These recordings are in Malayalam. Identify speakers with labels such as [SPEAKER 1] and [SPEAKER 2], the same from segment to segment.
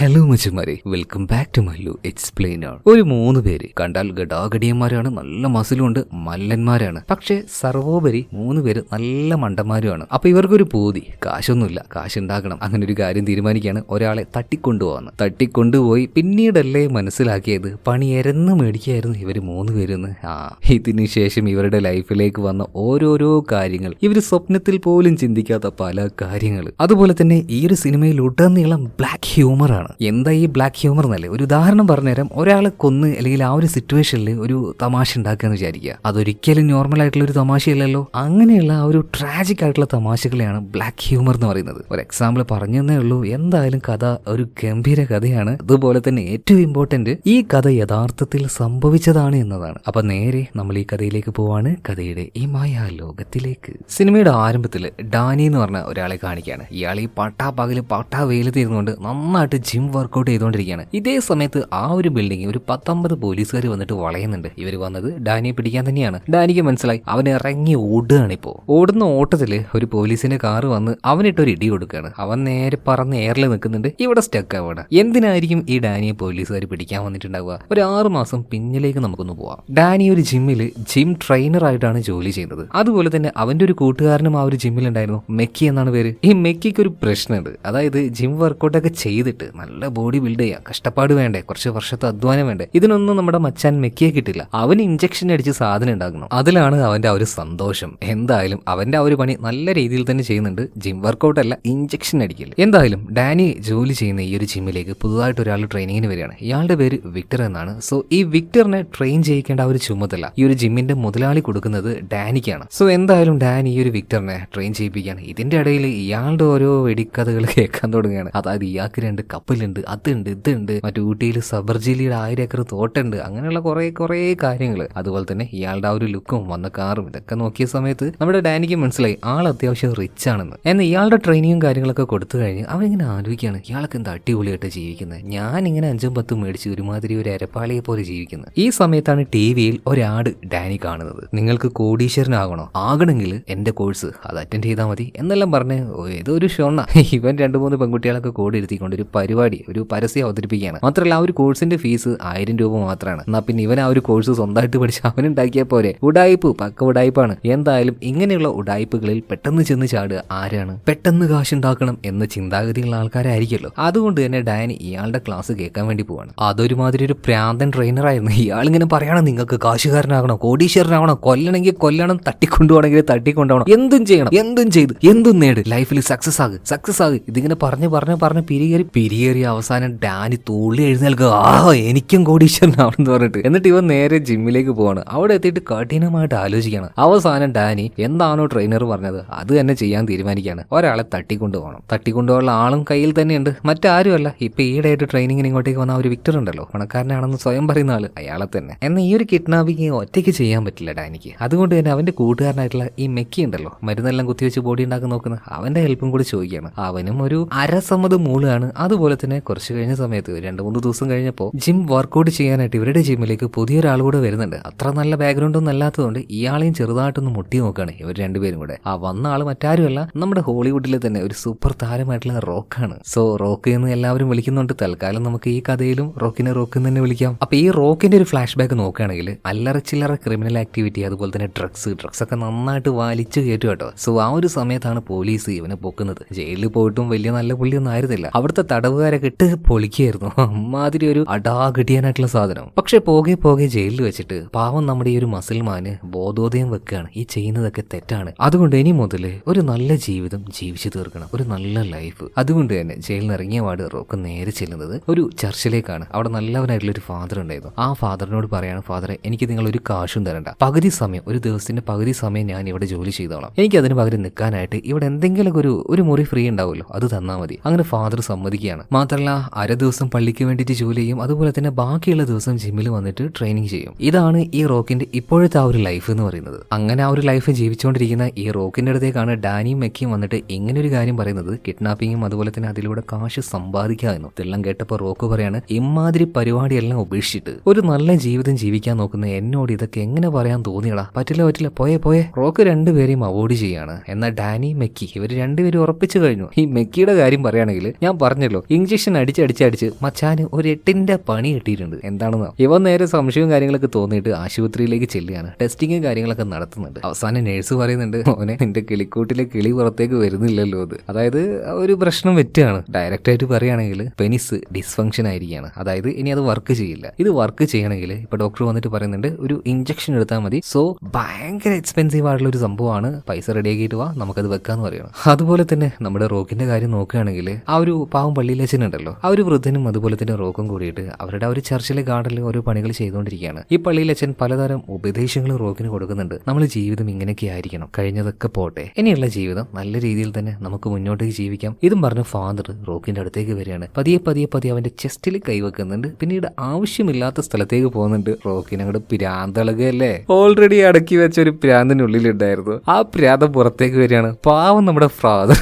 [SPEAKER 1] Hello മച്ചുമാരെ. Welcome back to Mallu explainer ഒരു മൂന്ന് പേര്. കണ്ടാൽ ഗടാഗടിയന്മാരാണ് നല്ല മസിലുണ്ട് മല്ലന്മാരാണ്. പക്ഷേ സർവോപരി മൂന്ന് പേര് നല്ല മണ്ടന്മാരുമാണ്. അപ്പൊ ഇവർക്കൊരു പൂതി. കാശൊന്നുമില്ല. കാശ് ഉണ്ടാക്കണം അങ്ങനെ ഒരു കാര്യം തീരുമാനിക്കുകയാണ് ഒരാളെ തട്ടിക്കൊണ്ടുപോകുന്നത് തട്ടിക്കൊണ്ടുപോയി പിന്നീടല്ലേ മനസ്സിലാക്കിയത്? പണി എരന്ന് മേടിക്കായിരുന്നു ഇവർ മൂന്ന് പേരെന്ന്. ആ ഇതിനുശേഷം ഇവരുടെ ലൈഫിലേക്ക് വന്ന ഓരോരോ കാര്യങ്ങൾ. ഇവർ സ്വപ്നത്തിൽ പോലും ചിന്തിക്കാത്ത പല കാര്യങ്ങൾ. അതുപോലെ തന്നെ ഈ ഒരു സിനിമയിൽ ഉടനീളം ബ്ലാക്ക് ഹ്യൂമർ ആണ്. എന്താ ഈ ബ്ലാക്ക് ഹ്യൂമർ എന്നല്ലേ? ഒരു ഉദാഹരണം പറഞ്ഞുതരാം. ഒരാളെ കൊന്ന് അല്ലെങ്കിൽ ആ ഒരു സിറ്റുവേഷനിൽ ഒരു തമാശ ഉണ്ടാക്കുക എന്ന് വിചാരിക്കുക. അതൊരിക്കലും നോർമൽ ആയിട്ടുള്ള ഒരു തമാശയല്ലല്ലോ. അങ്ങനെയുള്ള ആ ഒരു ട്രാജിക് ആയിട്ടുള്ള തമാശകളെയാണ് ബ്ലാക്ക് ഹ്യൂമർ എന്ന് പറയുന്നത്. ഒരു എക്സാമ്പിൾ പറഞ്ഞു തന്നേ ഉള്ളൂ. എന്തായാലും കഥ ഒരു ഗംഭീര കഥയാണ്. അതുപോലെ തന്നെ ഏറ്റവും ഇമ്പോർട്ടന്റ് ഈ കഥ യഥാർത്ഥത്തിൽ സംഭവിച്ചതാണ് എന്നതാണ്. അപ്പൊ നേരെ നമ്മൾ ഈ കഥയിലേക്ക് പോവാണ്. കഥയുടെ ഈ മായാ ലോകത്തിലേക്ക് സിനിമയുടെ ആരംഭത്തിൽ ഡാനി എന്ന് പറഞ്ഞ ഒരാളെ കാണിക്കുകയാണ്. ഇയാൾ ഈ പട്ടാ പകൽ പട്ടാ തീരുന്നുകൊണ്ട് നന്നായിട്ട് ജിം വർക്കൗട്ട് ചെയ്തുകൊണ്ടിരിക്കുകയാണ്. ഇതേ സമയത്ത് ആ ഒരു ബിൽഡിംഗ് ഒരു പത്തൊമ്പത് പോലീസുകാർ വന്നിട്ട് വളയുന്നുണ്ട്. ഇവർ വന്നത് ഡാനിയെ പിടിക്കാൻ തന്നെയാണ്. ഡാനിക്ക് മനസ്സിലായി അവൻ ഇറങ്ങി ഓടുകയാണ് ഇപ്പോൾ ഓടുന്ന ഓട്ടത്തിൽ ഒരു പോലീസിന്റെ കാറ് വന്ന് അവനിട്ട് ഒരു ഇടി കൊടുക്കുകയാണ്. അവൻ നേരെ പറന്ന് എയറിൽ നിൽക്കുന്നുണ്ട്. ഇവിടെ സ്റ്റക്ക് ആവുകയാണ് എന്തിനായിരിക്കും ഈ ഡാനിയെ പോലീസുകാർ പിടിക്കാൻ വന്നിട്ടുണ്ടാവുക? ഒരു ആറു മാസം പിന്നിലേക്ക് നമുക്കൊന്ന് പോവാം. ഡാനി ഒരു ജിമ്മിൽ ജിം ട്രെയിനർ ആയിട്ടാണ് ജോലി ചെയ്യുന്നത്. അതുപോലെ തന്നെ അവന്റെ ഒരു കൂട്ടുകാരനും ആ ഒരു ജിമ്മിൽ ഉണ്ടായിരുന്നു. മെക്കി എന്നാണ് പേര്. ഈ മെക്കിക്ക് ഒരു പ്രശ്നമുണ്ട്. അതായത് ജിം വർക്കൗട്ടൊക്കെ ചെയ്തിട്ട് നല്ല ബോഡി ബിൽഡ് ചെയ്യാം. കഷ്ടപ്പാട് വേണ്ടേ കുറച്ച് വർഷത്തെ അധ്വാനം വേണ്ടേ. ഇതിനൊന്നും നമ്മുടെ മച്ചാൻ മെക്കിയെ കിട്ടില്ല. അവന് ഇഞ്ചക്ഷൻ അടിച്ച് സാധനം ഉണ്ടാക്കണം. അതിലാണ് അവന്റെ ആ ഒരു സന്തോഷം. എന്തായാലും അവന്റെ ആ ഒരു പണി നല്ല രീതിയിൽ തന്നെ ചെയ്യുന്നുണ്ട്. ജിം വർക്കൗട്ട് അല്ല ഇഞ്ചക്ഷൻ അടിക്കില്ല എന്തായാലും ഡാനി ജോലി ചെയ്യുന്ന ഈ ഒരു ജിമ്മിലേക്ക് പുതുതായിട്ട് ഒരാൾ ട്രെയിനിങ്ങിന് വരികയാണ്. ഇയാളുടെ പേര് വിക്ടർ എന്നാണ്. സോ ഈ വിക്ടറിനെ ട്രെയിൻ ചെയ്യിക്കേണ്ട ഒരു ചുമതല ഈ ഒരു ജിമ്മിന്റെ മുതലാളി കൊടുക്കുന്നത് ഡാനിക്കാണ്. സോ എന്തായാലും ഡാനി ഈ ഒരു വിക്ടറിനെ ട്രെയിൻ ചെയ്യിപ്പിക്കുകയാണ്. ഇതിന്റെ ഇടയിൽ ഇയാളുടെ ഓരോ വെടിക്കഥകൾ കേൾക്കാൻ തുടങ്ങുകയാണ്. അതായത് ഇയാൾക്ക് രണ്ട് കപ്പലുണ്ട് അതുണ്ട് ഇതുണ്ട്. മറ്റു ഊട്ടിയിൽ സബർജിലിയുടെ ആയിരം ഏക്കർ തോട്ടുണ്ട് അങ്ങനെയുള്ള കുറെ കുറെ കാര്യങ്ങൾ അതുപോലെ തന്നെ ഇയാളുടെ ആ ഒരു ലുക്കും വന്ന കാറും ഇതൊക്കെ നോക്കിയ സമയത്ത് നമ്മുടെ ഡാനിക്ക് മനസ്സിലായി ആൾ അത്യാവശ്യം റിച്ച് ആണെന്ന്. എന്നാൽ ഇയാളുടെ ട്രെയിനിങ്ങും കാര്യങ്ങളൊക്കെ കൊടുത്തു കഴിഞ്ഞ് അവൻ ഇങ്ങനെ ആലോചിക്കുകയാണ് ഇയാൾക്ക് എന്താ അടിപൊളിയായിട്ട് ജീവിക്കുന്നത് ഞാൻ ഇങ്ങനെ അഞ്ചും പത്തും മേടിച്ച് ഒരുമാതിരി ഒരു അരപ്പാളിയെ പോലെ ജീവിക്കുന്നത് ഈ സമയത്താണ് ടി വിയിൽ ഒരാട് ഡാനി കാണുന്നത്. നിങ്ങൾക്ക് കോടീശ്വരനാകണോ? ആകണമെങ്കിൽ എന്റെ കോഴ്സ് അത് അറ്റൻഡ് ചെയ്താൽ മതി. എന്നെല്ലാം പറഞ്ഞ് ഏതോ ഒരു ഷോണ ഇവൻ രണ്ട് മൂന്ന് പെൺകുട്ടികളൊക്കെ കൂടി ഇരുത്തിക്കൊണ്ട് ഒരു പരിപാടി ഒരു പരസ്യം അവതരിപ്പിക്കുകയാണ്. മാത്രമല്ല ആ ഒരു കോഴ്സിന്റെ ഫീസ് ആയിരം രൂപ മാത്രമാണ്. എന്നാ പിന്നെ ഇവൻ ആ ഒരു കോഴ്സ് സ്വന്തമായിട്ട് പഠിച്ച അവൻ ഉണ്ടാക്കിയ പോലെ ഉടായ്പ് പക്ക ഉടായ്പാണ് എന്തായാലും ഇങ്ങനെയുള്ള ഉടായ്പകളിൽ പെട്ടെന്ന് ചെന്ന് ചാടുക ആരാണ്? പെട്ടെന്ന് കാശുണ്ടാക്കണം എന്ന ചിന്താഗതിയുള്ള ആൾക്കാരായിരിക്കുമല്ലോ. അതുകൊണ്ട് തന്നെ ഡാനി ഇയാളുടെ ക്ലാസ് കേൾക്കാൻ വേണ്ടി പോവാണ്. അതൊരുമാതിരി ഒരു പ്രാന്തൻ ട്രെയിനറായിരുന്നു ഇയാളിങ്ങനെ പറയണം നിങ്ങൾക്ക് കാശുകാരനാകണോ കോടീശ്വരനാകണോ കൊല്ലണമെങ്കിൽ കൊല്ലണം തട്ടിക്കൊണ്ടുപോകണമെങ്കിൽ തട്ടിക്കൊണ്ടുപോകണം. എന്തും ചെയ്യണം എന്തും ചെയ്ത് എന്തും നേട്. ലൈഫിൽ സക്സസ് ആകും സക്സസ് ആകും. ഇതിങ്ങനെ പറഞ്ഞ് പറഞ്ഞ് പറഞ്ഞ് പിരികേറി പിരികേറി അവസാനം ഡാനി തുള്ളി എഴുന്നേൽക്കുക. ആ എനിക്കും കോടീശ്വരനാണെന്ന് പറഞ്ഞിട്ട്. എന്നിട്ട് ഇവൻ നേരെ ജിമ്മിലേക്ക് പോവാണ്. അവിടെ എത്തിയിട്ട് കഠിനമായിട്ട് ആലോചിക്കണം അവസാനം ഡാനി എന്താണോ ട്രെയിനർ പറഞ്ഞത്. അത് തന്നെ ചെയ്യാൻ തീരുമാനിക്കുകയാണ്. ഒരാളെ തട്ടിക്കൊണ്ടു പോകണം തട്ടിക്കൊണ്ടുപോകാനുള്ള ആളും കയ്യിൽ തന്നെയുണ്ട്. മറ്റാരുമല്ല. ഇപ്പൊ ഈയിടെയായിട്ട് ട്രെയിനിങ്ങിന് ഇങ്ങോട്ടേക്ക് വന്ന ഒരു വിക്ടർ ഉണ്ടല്ലോ. പണക്കാരനാണെന്ന് സ്വയം പറയുന്ന ആൾ അയാളെ തന്നെ. എന്നാൽ ഈ ഒരു കിഡ്നാപ്പിംഗ് ഒറ്റയ്ക്ക് ചെയ്യാൻ പറ്റില്ല ഡാനിക്ക്. അതുകൊണ്ട് തന്നെ അവന്റെ കൂട്ടുകാരനായിട്ടുള്ള ഈ മെക്കി ഉണ്ടല്ലോ. മരുന്നെല്ലാം കുത്തിവെച്ച് ബോഡി ഉണ്ടാക്കാൻ നോക്കുന്ന അവന്റെ ഹെൽപ്പും കൂടി ചോദിക്കുകയാണ്. അവനും ഒരു അരസമ്മത മൂളാണ്. അതുപോലെ തന്നെ കുറച്ച് കഴിഞ്ഞ സമയത്ത് രണ്ട് മൂന്ന് ദിവസം കഴിഞ്ഞപ്പോൾ ജിം വർക്കൗട്ട് ചെയ്യാനായിട്ട് ഇവരുടെ ജിമ്മിലേക്ക് പുതിയൊരാൾ കൂടെ വരുന്നുണ്ട്. അത്ര നല്ല ബാക്ക്ഗ്രൗണ്ട് ഒന്നും അല്ലാത്തതുകൊണ്ട് ഇയാളെയും ചെറുതായിട്ടൊന്ന് മുട്ടി നോക്കുകയാണ് ഇവർ രണ്ടുപേരും കൂടെ. ആ വന്ന ആൾ മറ്റാരുമല്ല നമ്മുടെ ഹോളിവുഡിലെ തന്നെ ഒരു സൂപ്പർ താരമായിട്ടുള്ള റോക്കാണ് സോ റോക്ക് എന്ന് എല്ലാവരും വിളിക്കുന്നുണ്ട്. തൽക്കാലം നമുക്ക് ഈ കഥയിലും റോക്കിനെ റോക്ക് എന്ന് തന്നെ വിളിക്കാം. അപ്പൊ ഈ റോക്കിന്റെ ഒരു ഫ്ലാഷ് ബാക്ക് നോക്കുകയാണെങ്കിൽ അല്ലറ ചില്ലറ ക്രിമിനൽ ആക്ടിവിറ്റി അതുപോലെ തന്നെ ഡ്രഗ്സ് ഡ്രഗ്സ് ഒക്കെ നന്നായിട്ട് വലിച്ചു കയറ്റും കേട്ടോ. സോ ആ ഒരു സമയത്താണ് പോലീസ് ഇവനെ പൊക്കുന്നത്. ജയിലിൽ പോയിട്ടും വലിയ നല്ല പുള്ളിയൊന്നും ആയിരുന്നില്ല. അവിടുത്തെ തടവുകാരൊക്കെ കിട്ട് പൊളിക്കായിരുന്നു അമ്മാതിരി ഒരു അടാഗിടിയാനായിട്ടുള്ള സാധനം. പക്ഷെ പോകെ പോകെ ജയിലിൽ വെച്ചിട്ട് പാവം നമ്മുടെ ഈ ഒരു മസിൽമാന് ബോധോദയം വെക്കുകയാണ്. ഈ ചെയ്യുന്നതൊക്കെ തെറ്റാണ്. അതുകൊണ്ട് ഇനി മുതൽ ഒരു നല്ല ജീവിതം ജീവിച്ചു തീർക്കണം. ഒരു നല്ല ലൈഫ് അതുകൊണ്ട് തന്നെ ജയിലിൽ നിന്ന് ഇറങ്ങിയ പാട് റോക്ക് നേരെ ചെല്ലുന്നത് ഒരു ചർച്ചിലേക്കാണ് അവിടെ നല്ലവനായിട്ടുള്ള ഒരു ഫാദർ ഉണ്ടായിരുന്നു. ആ ഫാദറിനോട് പറയാണ് ഫാദറെ എനിക്ക് നിങ്ങൾ ഒരു കാശും തരണ്ട. പകുതി സമയം ഒരു ദിവസത്തിന്റെ പകുതി സമയം ഞാൻ ഇവിടെ ജോലി ചെയ്തോളാം. എനിക്ക് അതിന് പകരം നിൽക്കാനായിട്ട് ഇവിടെ എന്തെങ്കിലും ഒരു ഒരു മുറി ഫ്രീ ഉണ്ടാവുമല്ലോ. അത് തന്നാൽ മതി. അങ്ങനെ ഫാദർ സമ്മതിക്കുകയാണ്. മാത്രമല്ല അര ദിവസം പള്ളിക്ക് വേണ്ടിയിട്ട് ജോലി ചെയ്യും അതുപോലെ തന്നെ ബാക്കിയുള്ള ദിവസം ജിമ്മിൽ വന്നിട്ട് ട്രെയിനിങ് ചെയ്യും. ഇതാണ് ഈ റോക്കിന്റെ ഇപ്പോഴത്തെ ആ ഒരു ലൈഫ് എന്ന് പറയുന്നത്. അങ്ങനെ ആ ഒരു ലൈഫ് ജീവിച്ചുകൊണ്ടിരിക്കുന്ന ഈ റോക്കിന്റെ അടുത്തേക്കാണ് ഡാനിയും മെക്കിയും വന്നിട്ട് ഇങ്ങനെ ഒരു കാര്യം പറയുന്നത്. കിഡ്നാപ്പിങ്ങും അതുപോലെ തന്നെ അതിലൂടെ കാശ് സമ്പാദിക്കുക എന്നും. ഇതെല്ലാം കേട്ടപ്പോൾ റോക്ക് പറയാണ് ഇമാതിരി പരിപാടിയെല്ലാം ഉപേക്ഷിച്ചിട്ട് ഒരു നല്ല ജീവിതം ജീവിക്കാൻ നോക്കുന്ന എന്നോട് ഇതൊക്കെ എങ്ങനെ പറയാൻ തോന്നിയടാ? പറ്റില്ല പറ്റില്ല പോയെ പോയെ. റോക്ക് രണ്ടുപേരെയും അവോയ്ഡ് ചെയ്യാണ്. എന്നാൽ ഡാനി മെക്കി ഇവർ രണ്ടുപേരും ഉറപ്പിച്ചു കഴിഞ്ഞു. ഈ മെക്കിയുടെ കാര്യം പറയുകയാണെങ്കിൽ ഞാൻ പറഞ്ഞല്ലോ ഇഞ്ചക്ഷൻ അടിച്ചടിച്ചടിച്ച് മച്ചാന് ഒരു എട്ടിന്റെ പണി കിട്ടിയിട്ടുണ്ട്. എന്താണെന്ന് ഇവ നേരെ സംശയവും കാര്യങ്ങളൊക്കെ തോന്നിയിട്ട് ആശുപത്രിയിലേക്ക് ചെല്ലുകയാണ്. ടെസ്റ്റിങ്ങും കാര്യങ്ങളൊക്കെ നടത്തുന്നുണ്ട്. അവസാനം നേഴ്സ് പറയുന്നുണ്ട് മോനെ നിന്റെ കിളിക്കൂട്ടിലെ കിളി പുറത്തേക്ക് വരുന്നില്ലല്ലോ അത്. അതായത് ഒരു പ്രശ്നം വെറ്റുകയാണ് ഡയറക്റ്റ് ആയിട്ട് പറയുകയാണെങ്കിൽ പെനിസ് ഡിസ്ഫങ്ഷൻ ആയിരിക്കുകയാണ്. അതായത് ഇനി അത് വർക്ക് ചെയ്യില്ല. ഇത് വർക്ക് ചെയ്യണമെങ്കിൽ ഇപ്പൊ ഡോക്ടർ വന്നിട്ട് പറയുന്നുണ്ട് ഒരു ഇഞ്ചക്ഷൻ എടുത്താൽ മതി. സോ ഭയങ്കര എക്സ്പെൻസീവ് ആയിട്ടുള്ള ഒരു സംഭവമാണ്. പൈസ റെഡിയാക്കിയിട്ട് വാ നമുക്കത് വെക്കാന്ന് പറയണം. അതുപോലെ തന്നെ നമ്മുടെ റോക്കിന്റെ കാര്യം നോക്കുകയാണെങ്കിൽ ആ ഒരു പാവം പള്ളിയിലച്ഛൻ ഉണ്ടല്ലോ ആ ഒരു വൃദ്ധനും അതുപോലെ തന്നെ റോക്കും കൂടിയിട്ട് അവരുടെ ആ ഒരു ചർച്ചിലെ ഗാർഡനിൽ ഓരോ പണികൾ ചെയ്തുകൊണ്ടിരിക്കുകയാണ്. ഈ പള്ളിയിൽ അച്ഛൻ പലതരം ഉപദേശങ്ങൾ റോക്കിന് കൊടുക്കുന്നുണ്ട്. നമ്മൾ ജീവിതം ഇങ്ങനെയൊക്കെ ആയിരിക്കണം. കഴിഞ്ഞതൊക്കെ പോട്ടെ. ഇനിയുള്ള ജീവിതം നല്ല രീതിയിൽ തന്നെ നമുക്ക് മുന്നോട്ടേക്ക് ജീവിക്കാം. ഇതും പറഞ്ഞ ഫാദർ റോക്കിന്റെ അടുത്തേക്ക് വരികയാണ്. പതിയെ പതിയെ പതിയെ അവന്റെ ചെസ്റ്റിൽ കൈവെക്കുന്നുണ്ട് പിന്നീട് ആവശ്യമില്ലാത്ത സ്ഥലത്തേക്ക് പോകുന്നുണ്ട് റോക്കിന് അങ്ങോട്ട് പ്രാന്തളകല്ലേ ഓൾറെഡി അടക്കി വെച്ച ഒരു പ്രാന്തിനുള്ളിലുണ്ടായിരുന്നു ആ പ്രാന്തം പുറത്തേക്ക് വരികയാണ്. പാവം നമ്മുടെ ഫാദർ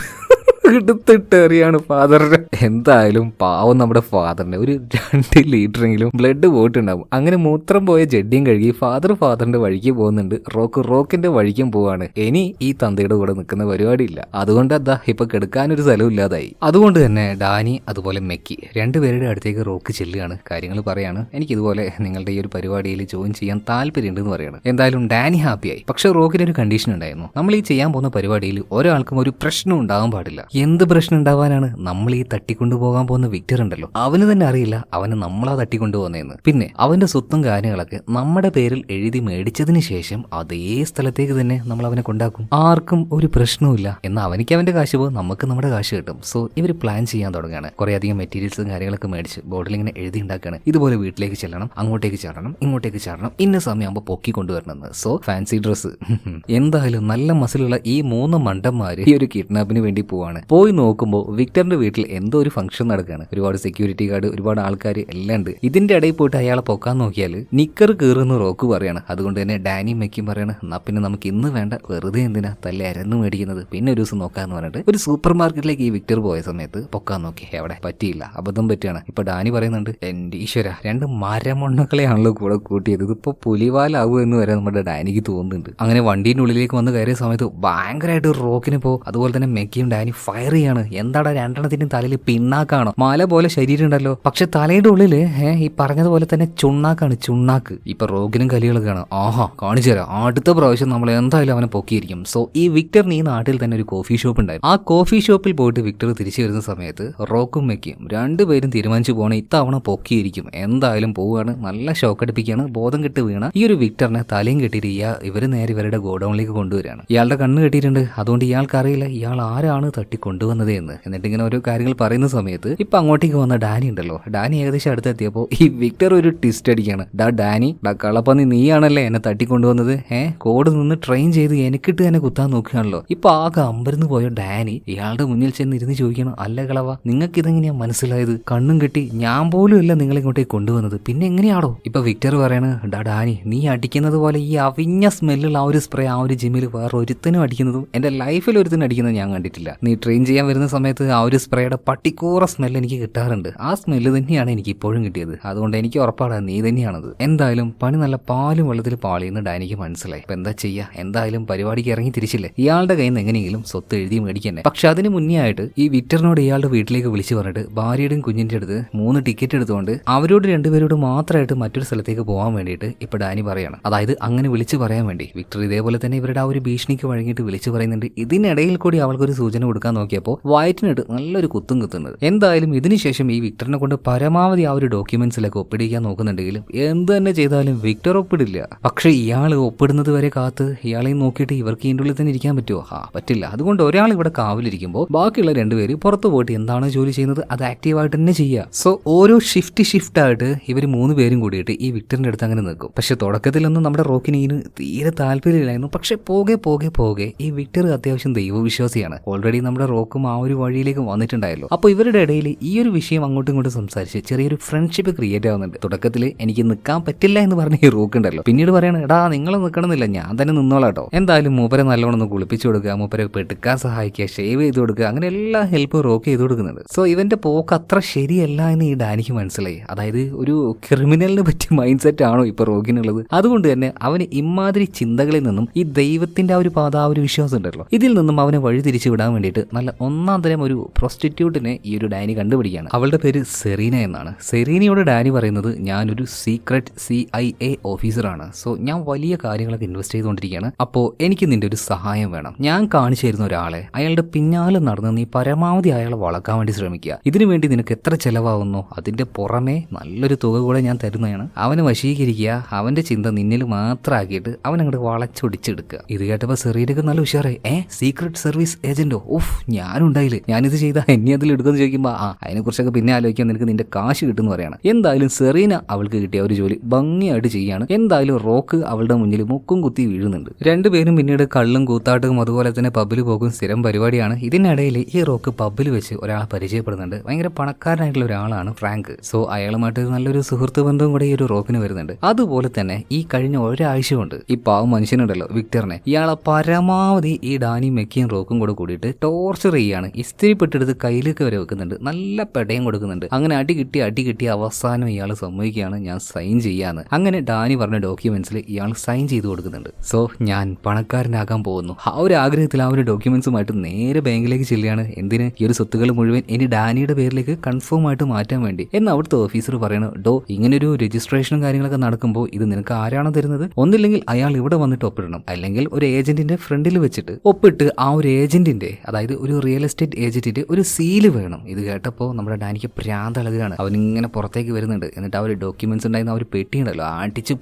[SPEAKER 1] എടുത്തിട്ടേറിയാണ് ഫാദറിന്. എന്തായാലും പാവം നമ്മുടെ ഫാദറിന്. ഒരു രണ്ട് ലീറ്ററെങ്കിലും ബ്ലഡ് പോയിട്ടുണ്ടാവും. അങ്ങനെ മൂത്രം പോയ ജഡ്ഡിയും കഴുകി ഫാദർ ഫാദറിന്റെ വഴിക്ക് പോകുന്നുണ്ട്. റോക്ക് റോക്കിന്റെ വഴിക്കും പോവാണ്. ഇനി ഈ തന്തയുടെ കൂടെ നിൽക്കുന്ന പരിപാടി ഇല്ല അതുകൊണ്ട് അതാ ഇപ്പൊ കെടുക്കാനൊരു സ്ഥലം ഇല്ലാതായി. അതുകൊണ്ട് തന്നെ ഡാനി അതുപോലെ മെക്കി രണ്ടുപേരുടെ അടുത്തേക്ക് റോക്ക് ചെല്ലുകയാണ്. കാര്യങ്ങൾ പറയാണ്. എനിക്ക് ഇതുപോലെ നിങ്ങളുടെ ഈ ഒരു പരിപാടിയിൽ ജോയിൻ ചെയ്യാൻ താല്പര്യമുണ്ടെന്ന് പറയാണ്. എന്തായാലും ഡാനി ഹാപ്പിയായി. പക്ഷെ റോക്കിന് ഒരു കണ്ടീഷൻ ഉണ്ടായിരുന്നു. നമ്മൾ ഈ ചെയ്യാൻ പോകുന്ന പരിപാടിയിൽ ഒരാൾക്കും ഒരു പ്രശ്നം ഉണ്ടാകാൻ പാടില്ല. എന്ത് പ്രശ്നം ഉണ്ടാവാനാണ് നമ്മൾ ഈ തട്ടിക്കൊണ്ടുപോകാൻ പോകുന്ന വിക്ടർ ഉണ്ടല്ലോ. അവന് തന്നെ അറിയില്ല അവന് നമ്മളാ തട്ടിക്കൊണ്ടുപോകുന്നതെന്ന് പിന്നെ അവന്റെ സ്വത്തും കാര്യങ്ങളൊക്കെ നമ്മുടെ പേരിൽ എഴുതി മേടിച്ചതിന് ശേഷം അതേ സ്ഥലത്തേക്ക് തന്നെ നമ്മൾ അവനെ കൊണ്ടാക്കും. ആർക്കും ഒരു പ്രശ്നവുമില്ല എന്നാൽ അവനിക്ക് അവന്റെ കാശ് പോകും നമുക്ക് നമ്മുടെ കാശ് കിട്ടും. സോ ഇവർ പ്ലാൻ ചെയ്യാൻ തുടങ്ങുകയാണ്. കുറെ അധികം മെറ്റീരിയൽസും കാര്യങ്ങളൊക്കെ മേടിച്ച് ബോർഡിൽ ഇങ്ങനെ എഴുതി ഉണ്ടാക്കുകയാണ്. ഇതുപോലെ വീട്ടിലേക്ക് ചെല്ലണം അങ്ങോട്ടേക്ക് ചാടണം ഇങ്ങോട്ടേക്ക് ചാടണം ഇന്ന സമയമാകുമ്പോൾ പൊക്കി കൊണ്ടുവരണമെന്ന്. So fancy dress. എന്തായാലും നല്ല മസിലുള്ള ഈ മൂന്ന് മണ്ടന്മാര് ഈ ഒരു കിഡ്നാപ്പിന് വേണ്ടി പോവാണ്. പോയി നോക്കുമ്പോൾ വിക്ടറിന്റെ വീട്ടിൽ എന്തോ ഒരു ഫംഗ്ഷൻ നടക്കുകയാണ് ഒരുപാട് സെക്യൂരിറ്റി ഗാർഡ് ഒരുപാട് ആൾക്കാർ എല്ലാം ഉണ്ട്. ഇതിന്റെ ഇടയിൽ പോയിട്ട് അയാളെ പൊക്കാൻ നോക്കിയാൽ നിക്കർ കീറുന്ന റോക്ക് പറയാണ്. അതുകൊണ്ട് തന്നെ ഡാനി മെക്കിയും പറയാണ് എന്നാ പിന്നെ നമുക്ക് ഇന്ന് വേണ്ട വെറുതെ എന്തിനാ തല്ല അരന്ന് മേടിക്കുന്നത്? പിന്നെ ഒരു ദിവസം നോക്കാന്ന് പറഞ്ഞിട്ട് ഒരു സൂപ്പർ മാർക്കറ്റിലേക്ക് ഈ വിക്ടർ പോയ സമയത്ത് പൊക്കാൻ നോക്കി. എവിടെ? പറ്റിയില്ല. അബദ്ധം പറ്റിയാണ്. ഇപ്പൊ ഡാനി പറയുന്നുണ്ട് എന്റെ ഈശ്വര രണ്ട് മരമണ്ണക്കളെയാണല്ലോ കൂടെ കൂട്ടിയത്. ഇതിപ്പോ പുലിവാലാവും എന്ന് വരെ നമ്മുടെ ഡാനിക്ക് തോന്നുന്നുണ്ട്. അങ്ങനെ വണ്ടീന്റെ ഉള്ളിലേക്ക് വന്ന് കയറിയ സമയത്ത് ഭയങ്കരമായിട്ട് റോക്കിന് പോ. അതുപോലെ തന്നെ മെക്കിയും ഡാനി ഫയർ ചെയ്യാണ് എന്താടാ രണ്ടെണ്ണത്തിന്റെയും തലയിൽ പിണ്ണാക്കാണോ? മല പോലെ ശരീരം ഉണ്ടല്ലോ പക്ഷെ തലയുടെ ഉള്ളിൽ ഏഹ് ഈ പറഞ്ഞതുപോലെ തന്നെ ചുണ്ണാക്കാണ് ചുണ്ണാക്ക്. ഇപ്പൊ റോഗിനും കലികളൊക്കെയാണ് ആഹാ കാണിച്ചു തരാം. അടുത്ത പ്രാവശ്യം നമ്മൾ എന്തായാലും അവനെ പൊക്കിയിരിക്കും. സോ ഈ വിക്ടറിന് ഈ നാട്ടിൽ തന്നെ ഒരു കോഫി ഷോപ്പ് ഉണ്ടായിരുന്നു. ആ കോഫി ഷോപ്പിൽ പോയിട്ട് വിക്ടർ തിരിച്ചു വരുന്ന സമയത്ത് റോക്കും മെക്കിയും രണ്ടുപേരും തീരുമാനിച്ചു പോകണ ഇത്തവണ പൊക്കിയിരിക്കും. എന്തായാലും പോവുകയാണ് നല്ല ഷോക്ക് അടിപ്പിക്കുകയാണ്. ബോധം കെട്ട് വീണ ഈ ഒരു വിക്ടറിനെ തലയും കെട്ടിയിട്ട് ഇയാൾ ഇവർ നേരെ ഇവരുടെ ഗോഡൌണിലേക്ക് കൊണ്ടുവരികയാണ്. ഇയാളുടെ കണ്ണ് കെട്ടിയിട്ടുണ്ട്. അതുകൊണ്ട് ഇയാൾക്ക് അറിയില്ല ഇയാൾ ആരാണ് തട്ടി കൊണ്ടുവന്നത് എന്ന്. എന്നിട്ട് ഇങ്ങനെ ഓരോ കാര്യങ്ങൾ പറയുന്ന സമയത്ത് ഇപ്പൊ അങ്ങോട്ടേക്ക് വന്ന ഡാനി ഉണ്ടല്ലോ. ഡാനി ഏകദേശം അടുത്തെത്തിയപ്പോ ഈ വിക്ടർ ഒരു ട്വിസ്റ്റ് അടിക്കാണ്. ഡാ ഡാനി ഡാ കളപ്പന്നി നീയാണല്ലേ എന്നെ തട്ടിക്കൊണ്ടുവന്നത്? ഏ? കോട് നിന്ന് ട്രെയിൻ ചെയ്ത് എനിക്കിട്ട് തന്നെ കുത്താൻ നോക്കുകയാണല്ലോ. ഇപ്പൊ ആകെ അമ്പരന്ന് പോയ ഡാനി ഇയാളുടെ മുന്നിൽ ചെന്ന് ഇരുന്ന് ചോദിക്കണം അല്ല കളവ നിങ്ങൾക്ക് ഇതെങ്ങനെയാ മനസ്സിലായത്? കണ്ണും കെട്ടി ഞാൻ പോലും അല്ല നിങ്ങളെ ഇങ്ങോട്ടേക്ക് കൊണ്ടുവന്നത്. പിന്നെ എങ്ങനെയാണോ ഇപ്പൊ വിക്ടർ പറയണ ഡാ ഡാനി നീ അടിക്കുന്നത് പോലെ ഈ അവിഞ്ഞ സ്മെല്ലുള്ള ആ ഒരു സ്പ്രേ ആ ഒരു ജിമ്മിൽ വേറെ ഒരുത്തനും അടിക്കുന്നതും എന്റെ ലൈഫിൽ ഒരുത്തനും അടിക്കുന്നത് ഞാൻ കണ്ടിട്ടില്ല. നീ ട്രെയിൻ ചെയ്യാൻ വരുന്ന സമയത്ത് ആ ഒരു സ്പ്രേയുടെ പട്ടിക്കൂറ സ്മെല്ല് എനിക്ക് കിട്ടാറുണ്ട്. ആ സ്മെല്ല് തന്നെയാണ് എനിക്ക് ഇപ്പോഴും കിട്ടിയത്. അതുകൊണ്ട് എനിക്ക് ഉറപ്പാടാ നീ തന്നെയാണത്. എന്തായാലും പണി നല്ല പാലും വെള്ളത്തിൽ പാളിയെന്ന് ഡാനിക്ക് മനസ്സിലായി. അപ്പൊ എന്താ ചെയ്യാ? എന്തായാലും പരിപാടിക്ക് ഇറങ്ങി തിരിച്ചില്ലേ? ഇയാളുടെ കയ്യിൽ നിന്ന് എങ്ങനെയെങ്കിലും സ്വത്ത് എഴുതി മേടിക്കന്നെ പക്ഷെ അതിന് മുന്നേ ആയിട്ട് ഈ വിക്ടറിനോട് ഇയാളുടെ വീട്ടിലേക്ക് വിളിച്ചു പറഞ്ഞിട്ട് ഭാര്യയുടെയും കുഞ്ഞിന്റെ അടുത്ത് മൂന്ന് ടിക്കറ്റ് എടുത്തുകൊണ്ട് അവരോട് രണ്ടുപേരോട് മാത്രമായിട്ട് മറ്റൊരു സ്ഥലത്തേക്ക് പോകാൻ വേണ്ടിയിട്ട് ഇപ്പൊ ഡാനി പറയാണ്. അതായത് അങ്ങനെ വിളിച്ചു പറയാൻ വേണ്ടി. വിക്ടർ ഇതേപോലെ തന്നെ ഇവരുടെ ആ ഒരു ഭീഷണിക്ക് വഴങ്ങിയിട്ട് വിളിച്ചു പറയുന്നുണ്ട്. ഇതിനിടയിൽ കൂടി അവൾക്കൊരു സൂചന കൊടുക്കാൻ നോക്കിയപ്പോൾ വയറ്റിനിട്ട് നല്ലൊരു കുത്തും കുത്തുന്നത്. എന്തായാലും ഇതിനുശേഷം ഈ വിക്ടറിനെ കൊണ്ട് പരമാവധി ആ ഒരു ഡോക്യുമെന്റ്സിലൊക്കെ ഒപ്പിടിക്കാൻ നോക്കുന്നുണ്ടെങ്കിലും എന്ത് തന്നെ ചെയ്താലും വിക്ടർ ഒപ്പിടില്ല. പക്ഷെ ഇയാൾ ഒപ്പിടുന്നത് വരെ കാത്ത് ഇയാളെയും നോക്കിയിട്ട് ഇവർക്ക് ഇതിന്റെ ഉള്ളിൽ തന്നെ ഇരിക്കാൻ പറ്റുമോ ആ പറ്റില്ല. അതുകൊണ്ട് ഒരാൾ ഇവിടെ കാവലിരിക്കുമ്പോൾ ബാക്കിയുള്ള രണ്ടുപേര് പുറത്തു പോയിട്ട് എന്താണോ ജോലി ചെയ്യുന്നത് അത് ആക്റ്റീവായിട്ട് തന്നെ ചെയ്യുക. സോ ഓരോ ഷിഫ്റ്റ് ഷിഫ്റ്റ് ആയിട്ട് ഇവർ മൂന്ന് പേരും കൂടിയിട്ട് ഈ വിക്ടറിന്റെ അടുത്ത് അങ്ങനെ നിൽക്കും. പക്ഷെ തുടക്കത്തിലൊന്നും നമ്മുടെ റോക്കിന് ഇതിന് തീരെ താല്പര്യമില്ലായിരുന്നു. പക്ഷെ പോകെ പോകെ പോകെ ഈ വിക്ടർ അത്യാവശ്യം ദൈവവിശ്വാസിയാണ്. ഓൾറെഡി നമ്മുടെ റോക്കും ആ ഒരു വഴിയിലേക്ക് വന്നിട്ടുണ്ടായല്ലോ. അപ്പോൾ ഇവരുടെ ഇടയിൽ ഈ ഒരു വിഷയം അങ്ങോട്ടും ഇങ്ങോട്ടും സംസാരിച്ച് ചെറിയൊരു ഫ്രണ്ട്ഷിപ്പ് ക്രിയേറ്റ് ആവുന്നുണ്ട്. തുടക്കത്തിൽ എനിക്ക് നിൽക്കാൻ പറ്റില്ല എന്ന് പറഞ്ഞ ഈ റോക്ക് ഉണ്ടല്ലോ. പിന്നീട് പറയണം എടാ നിങ്ങൾ നിൽക്കണമെന്നില്ല ഞാൻ തന്നെ നിന്നോളാട്ടോ എന്തായാലും മൂപ്പരെ നല്ലോണം ഒന്ന് കുളിപ്പിച്ചു കൊടുക്കുക മൂപ്പരെ പെടുക്കാൻ സഹായിക്കുക ഷേവ് ചെയ്ത് കൊടുക്കുക അങ്ങനെ എല്ലാ ഹെൽപ്പും റോക്ക് ചെയ്ത് കൊടുക്കുന്നുണ്ട്. സോ ഇവന്റെ പോക്ക് അത്ര ശരിയല്ല എന്ന് ഈ ഡാനിക്ക് മനസ്സിലായി. അതായത് ഒരു ക്രിമിനലിന് പറ്റിയ മൈൻഡ് സെറ്റ് ആണോ ഇപ്പൊ റോക്കിനുള്ളത്? അതുകൊണ്ട് തന്നെ അവന് ഇമാതിരി ചിന്തകളിൽ നിന്നും ഈ ദൈവത്തിന്റെ ആ ഒരു പാത ആ ഒരു വിശ്വാസം ഉണ്ടല്ലോ. ഇതിൽ നിന്നും അവനെ വഴി തിരിച്ചു വിടാൻ വേണ്ടിയിട്ട് നല്ല ഒന്നാം തരം ഒരു പ്രോസ്റ്റിറ്റ്യൂട്ടിനെ ഈ ഒരു ഡാനി കണ്ടുപിടിക്കുകയാണ്. അവളുടെ പേര് സെറീന എന്നാണ്. സെറീനയോട് ഡാനി പറയുന്നത് ഞാനൊരു സീക്രട്ട് സി ഐ എ ഓഫീസറാണ് സോ ഞാൻ വലിയ കാര്യങ്ങളൊക്കെ ഇൻവെസ്റ്റ് ചെയ്തുകൊണ്ടിരിക്കുകയാണ്. അപ്പോൾ എനിക്ക് നിന്റെ ഒരു സഹായം വേണം. ഞാൻ കാണിച്ചു തരുന്ന ഒരാളെ. അയാളുടെ പിന്നാലെ നടന്ന് നീ പരമാവധി അയാളെ വളക്കാൻ വേണ്ടി ശ്രമിക്കുക. ഇതിനു വേണ്ടി നിനക്ക് എത്ര ചിലവാകുന്നു? അതിന്റെ പുറമെ നല്ലൊരു തുക കൂടെ ഞാൻ തരുന്നതാണ്. അവനെ വശീകരിക്കുക. അവന്റെ ചിന്ത നിന്നിൽ മാത്രമാക്കിയിട്ട് അവൻ അങ്ങോട്ട് വളച്ചൊടിച്ചെടുക്കുക. ഇത് കേട്ടപ്പോൾ സെറീനക്ക് നല്ല ഉഷാറായി. ഏ സീക്രട്ട് സർവീസ് ഏജന്റോ ഉഫ് ഞാനുണ്ടായില്ലേ? ഞാനിത് ചെയ്ത എന്നെ അതിൽ എടുക്കുമെന്ന് ചോദിക്കുമ്പോൾ ആ അതിനെക്കുറിച്ചൊക്കെ പിന്നെ ആലോചിക്കാൻ നിനക്ക് നിന്റെ കാശ് കിട്ടുമെന്ന് പറയണം. എന്തായാലും സെറീന അവൾക്ക് കിട്ടിയ ഒരു ജോലി ഭംഗിയായിട്ട് ചെയ്യാണ് എന്തായാലും റോക്ക് അവളുടെ മുന്നിൽ മുക്കും കുത്തി വീഴുന്നുണ്ട്. രണ്ടുപേരും പിന്നീട് കള്ളും കൂത്താട്ടവും അതുപോലെ തന്നെ പബ്ബിൽ പോകും സ്ഥിരം പരിപാടിയാണ്. ഇതിനിടയിൽ ഈ റോക്ക് പബ്ബിൽ വെച്ച് ഒരാളെ പരിചയപ്പെടുന്നുണ്ട്. ഭയങ്കര പണക്കാരനായിട്ടുള്ള ഒരാളാണ് ഫ്രാങ്ക്. സോ അയാളുമായിട്ട് നല്ലൊരു സുഹൃത്ത് ബന്ധവും കൂടെ ഈ ഒരു റോക്കിന് വരുന്നുണ്ട്. അതുപോലെ തന്നെ ഈ കഴിഞ്ഞ ഒരാഴ്ച കൊണ്ട് ഈ പാവം മനുഷ്യനുണ്ടല്ലോ വിക്ടറിനെ. ഇയാളെ പരമാവധി ഈ ഡാനി മെക്കിയും റോക്കും കൂടെ കൂടിയിട്ട് ടോർച്ചർ ചെയ്യാണ് ഇസ്തിരിപ്പെട്ടെടുത്ത് കയ്യിലേക്ക് വരെ വെക്കുന്നുണ്ട്. നല്ല പെടയും കൊടുക്കുന്നുണ്ട്. അങ്ങനെ അടി കിട്ടി അടി കിട്ടി. അവസാനം ഇയാൾ സമ്മതിക്കുകയാണ്. ഞാൻ സൈൻ ചെയ്യാന്ന്. അങ്ങനെ ഡാനി പറഞ്ഞ ഡോക്യുമെന്റ്സിൽ ഇയാൾ സൈൻ ചെയ്ത് കൊടുക്കുന്നുണ്ട്. സോ ഞാൻ പണക്കാരനാകാൻ പോകുന്നു. ആ ഒരു ആഗ്രഹത്തിൽ ആ ഒരു ഡോക്യുമെന്റ്സുമായിട്ട് നേരെ ബാങ്കിലേക്ക് ചെല്ലുകയാണ്. എന്തിന്? ഈ ഒരു സ്വത്തുകൾ മുഴുവൻ ഇനി ഡാനിയുടെ പേരിലേക്ക് കൺഫേം ആയിട്ട് മാറ്റാൻ വേണ്ടി. എന്ന് അവിടുത്തെ ഓഫീസർ പറയണു ഡോ ഇങ്ങനൊരു രജിസ്ട്രേഷനും കാര്യങ്ങളൊക്കെ നടക്കുമ്പോൾ ഇത് നിനക്ക് ആരാണ് തരുന്നത്? ഒന്നില്ലെങ്കിൽ അയാൾ ഇവിടെ വന്നിട്ട് ഒപ്പിടണം. അല്ലെങ്കിൽ ഒരു ഏജന്റിന്റെ ഫ്രണ്ടിൽ വെച്ചിട്ട് ഒപ്പിട്ട് ആ ഒരു ഏജന്റിന്റെ അതായത് ഒരു റിയൽ എസ്റ്റേറ്റ് ഏജന്റിന്റെ ഒരു സീൽ വേണം. ഇത് കേട്ടപ്പോൾ നമ്മുടെ ഡാനിക്ക് പ്രാന്തളകുകയാണ് അവൻ ഇങ്ങനെ പുറത്തേക്ക് വരുന്നുണ്ട്. എന്നിട്ട് ആ ഒരു ഡോക്യുമെന്റ്സ് ഉണ്ടായിരുന്ന ആ ഒരു പെട്ടി ഉണ്ടല്ലോ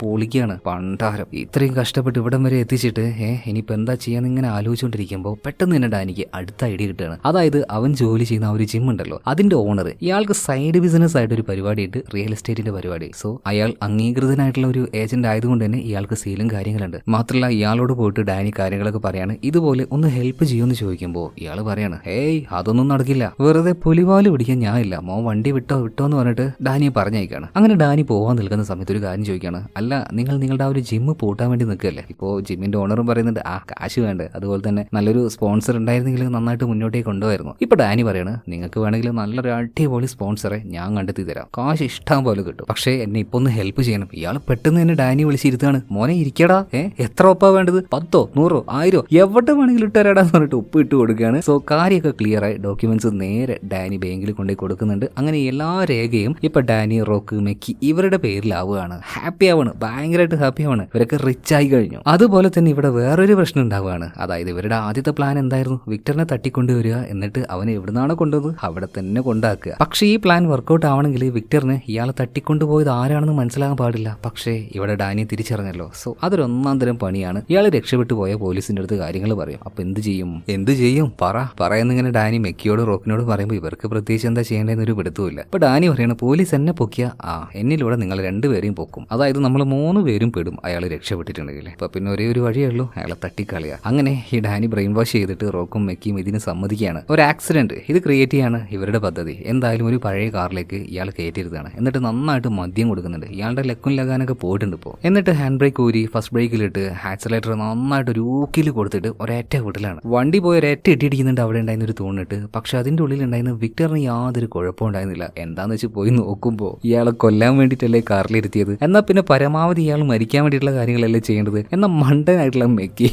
[SPEAKER 1] പൊളിക്കുകയാണ് പണ്ടാരം. ഇത്രയും കഷ്ടപ്പെട്ട് ഇവിടം വരെ എത്തിച്ചിട്ട് ഏഹ് ഇനിയിപ്പോൾ എന്താ ചെയ്യാന്ന് ഇങ്ങനെ ആലോചിച്ചുകൊണ്ടിരിക്കുമ്പോൾ പെട്ടെന്ന് തന്നെ ഡാനിക്ക് അടുത്ത ഐഡിയ കിട്ടുകയാണ്. അതായത് അവൻ ജോലി ചെയ്യുന്ന ഒരു ജിം ഉണ്ടല്ലോ അതിന്റെ ഓണർ ഇയാൾക്ക് സൈഡ് ബിസിനസ് ആയിട്ട് ഒരു പരിപാടിയുണ്ട് റിയൽ എസ്റ്റേറ്റിന്റെ പരിപാടി. സോ അയാൾ അംഗീകൃതനായിട്ടുള്ള ഒരു ഏജന്റ് ആയതുകൊണ്ട് തന്നെ ഇയാൾക്ക് സീലും കാര്യങ്ങളുണ്ട്. മാത്രമല്ല ഇയാളോട് പോയിട്ട് ഡാനി കാര്യങ്ങളൊക്കെ പറയാണ് ഇതുപോലെ ഒന്ന് ഹെൽപ്പ് ചെയ്യുമെന്ന് ചോദിക്കുമ്പോൾ ഇയാൾ പറയാണ് ഏയ് അതൊന്നും നടക്കില്ല. വെറുതെ പുലിവാൽ പിടിക്കാൻ ഞാനില്ല. മോൻ വണ്ടി വിട്ടോ വിട്ടോ എന്ന് പറഞ്ഞിട്ട് ഡാനിയെ പറഞ്ഞയക്കാണ്. അങ്ങനെ ഡാനി പോവാൻ നിൽക്കുന്ന സമയത്ത് ഒരു കാര്യം ചോദിക്കാണ് അല്ല നിങ്ങൾ നിങ്ങളുടെ ആ ഒരു ജിമ്മ് പൂട്ടാൻ വേണ്ടി നിൽക്കുകയല്ലേ? ഇപ്പോൾ ജിമ്മിന്റെ ഓണറും പറയുന്നുണ്ട് ആ കാശ് വേണ്ട. അതുപോലെ തന്നെ നല്ലൊരു സ്പോൺസർ ഉണ്ടായിരുന്നെങ്കിൽ നന്നായിട്ട് മുന്നോട്ടേക്ക് കൊണ്ടുപോയിരുന്നു ഇപ്പൊ ഡാനി പറയാണ് നിങ്ങൾക്ക് വേണമെങ്കിൽ നല്ലൊരു അടിപൊളി സ്പോൺസറെ ഞാൻ കണ്ടെത്തി തരാം. കാശ് ഇഷ്ടം പോലെ കിട്ടും. പക്ഷേ എന്നെ ഇപ്പൊ ഒന്ന് ഹെൽപ്പ് ചെയ്യണം. ഇയാൾ പെട്ടെന്ന് തന്നെ ഡാനി വിളിച്ചിരുത്താണ് മോനെ ഇരിക്കടാ. ഏ എത്ര ഒപ്പാ വേണ്ടത്? പത്തോ നൂറോ ആയിരോ? എവിടെ വേണമെങ്കിലും ഇട്ടുതരാടാന്ന് പറഞ്ഞിട്ട് ഉപ്പ് ഇട്ട് കൊടുക്കുകയാണ്. സോ കാര്യമൊക്കെ ക്ലിയർ ആയി. ഡോക്യുമെന്റ്സ് നേരെ ഡാനി ബാങ്കിൽ കൊണ്ടുപോയി കൊടുക്കുന്നുണ്ട്. അങ്ങനെ എല്ലാ രേഖയും ഇപ്പൊ ഡാനി റോക്ക് മെക്കി ഇവരുടെ പേരിലാവുകയാണ്. ഹാപ്പി ആവാണ്. ഭയങ്കരമായിട്ട് ഹാപ്പി ആവാണ്. ഇവരൊക്കെ റിച്ച് ആയി കഴിഞ്ഞു. അതുപോലെ തന്നെ ഇവിടെ വേറൊരു പ്രശ്നം ഉണ്ടാവുകയാണ്. അതായത് ഇവരുടെ ആദ്യത്തെ പ്ലാൻ എന്തായിരുന്നു? വിക്ടറിനെ തട്ടിക്കൊണ്ടുവരിക എന്നിട്ട് അവനെ എവിടുന്നാണ് കൊണ്ടുവന്നത്? അവിടെ തന്നെ കൊണ്ടാക്കുക. പക്ഷേ ഈ പ്ലാൻ വർക്കൗട്ട് ആവണമെങ്കിൽ വിക്ടറിന് ഇയാളെ തട്ടിക്കൊണ്ടുപോയത് ആരാണെന്ന് മനസ്സിലാകാൻ പാടില്ല. പക്ഷേ ഇവിടെ ഡാനി തിരിച്ചറിഞ്ഞല്ലോ. സോ അതൊരു ഒന്നാം തരം പണിയാണ്. ഇയാൾ രക്ഷപ്പെട്ടു പോയ പോലീസിന്റെ അടുത്ത് കാര്യങ്ങൾ പറയും. അപ്പൊ എന്ത് ചെയ്യും? എന്ത് ചെയ്യും? പറ. പറയുന്നിങ്ങനെ ഡാനി മെക്കിയോട് റോക്കിനോട് പറയുമ്പോൾ ഇവർക്ക് പ്രത്യേകിച്ച് എന്താ ചെയ്യേണ്ടതെന്ന് ഒരു പിടുത്തമില്ല അപ്പൊ ഡാനി പറയണ പോലീസ് എന്നെ പൊക്കിയ? ആ എന്നിലൂടെ നിങ്ങൾ രണ്ടുപേരെയും പൊക്കും. അതായത് നമ്മൾ മൂന്ന് പേരും പെടും അയാൾ രക്ഷപ്പെട്ടിട്ടുണ്ടെങ്കിൽ അപ്പൊ പിന്നെ ഒരേ ഒരു വഴിയേ ഉള്ളൂ അയാളെ തട്ടിക്കളിയ. അങ്ങനെ ഈ ഡാനി ബ്രെയിൻ വാഷ് ചെയ്തിട്ട് റോക്കും മെക്കിയും ഇതിന് സമ്മതിക്കുകയാണ്. ഒരു ആക്സിഡന്റ് ഇത് ക്രിയേറ്റ് ചെയ്യാണ് ഇവരുടെ പദ്ധതി. എന്തായാലും ഒരു പഴയ കാറിലേക്ക് ഇയാൾ കയറ്റിയിരുന്നതാണ് എന്നിട്ട് നന്നായിട്ട് മദ്യം കൊടുക്കുന്നുണ്ട്. ഇയാളുടെ ലക്കും ലഗാനൊക്കെ പോയിട്ടുണ്ട് ഇപ്പോൾ എന്നിട്ട് ഹാൻഡ് ബ്രേക്ക് ഊരി ഫസ്റ്റ് ബ്രേക്കിലിട്ട് ആക്സിലേറ്റർ നന്നായിട്ട് ഒരു ഊക്കിൽ കൊടുത്തിട്ട് ഒരേറ്റ വീട്ടിലാണ് വണ്ടി പോയി ഒരേറ്റ ഇട്ടിടിക്കുന്നുണ്ട് അവിടെ ഉണ്ടായിരുന്ന ഒരു തൂണിട്ട് പക്ഷെ അതിന്റെ ഉള്ളിൽ ഉണ്ടായിരുന്ന വിക്ടറിന് യാതൊരു കുഴപ്പം ഉണ്ടായിരുന്നില്ല. എന്താന്ന് വെച്ച് പോയി നോക്കുമ്പോൾ ഇയാളെ കൊല്ലാൻ വേണ്ടിയിട്ടല്ലേ കാറിലിരുത്തിയത് എന്നാൽ പിന്നെ പരമാവധി ഇയാൾ മരിക്കാൻ വേണ്ടിയിട്ടുള്ള കാര്യങ്ങളല്ലേ ചെയ്യേണ്ടത്? എന്നാൽ മണ്ടനായിട്ടുള്ള മെക്കി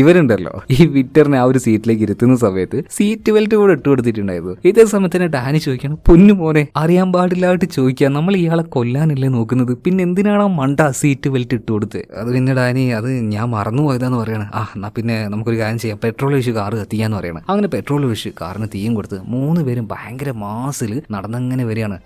[SPEAKER 1] ഇവരുണ്ടല്ലോ. ഈ വിക്ടറിനെ ആ ഒരു സീറ്റിലേക്ക് ഇരുത്തുന്ന സമയത്ത് സീറ്റ് ബെൽറ്റ് കൂടെ ഇട്ട് കൊടുത്തിട്ടുണ്ടായിരുന്നു. ഇതേ സമയത്ത് തന്നെ ഡാനി ചോദിക്കണം പൊന്നു മോനെ അറിയാൻ പാടില്ലായിട്ട് ചോദിക്കാം. നമ്മൾ ഇയാളെ കൊല്ലാനല്ലേ നോക്കുന്നത്? പിന്നെ എന്തിനാണ് ആ മണ്ട സീറ്റ് ബെൽറ്റ് ഇട്ട് കൊടുത്ത്? അത് പിന്നെ ഡാനി അത് ഞാൻ മറന്നു പോയതാന്ന് പറയണം. ആ എന്നാ പിന്നെ നമുക്കൊരു കാര്യം ചെയ്യാം. പെട്രോൾ ഒഴിച്ച് കാറ് കത്തിക്കാന്ന് പറയണം. അങ്ങനെ പെട്രോൾ ഒഴിച്ച് കാറിന് തീയും കൊടുത്ത് മൂന്ന് പേരും ഭയങ്കര മാസിൽ നടന്നങ്ങനെ വരികയാണ്.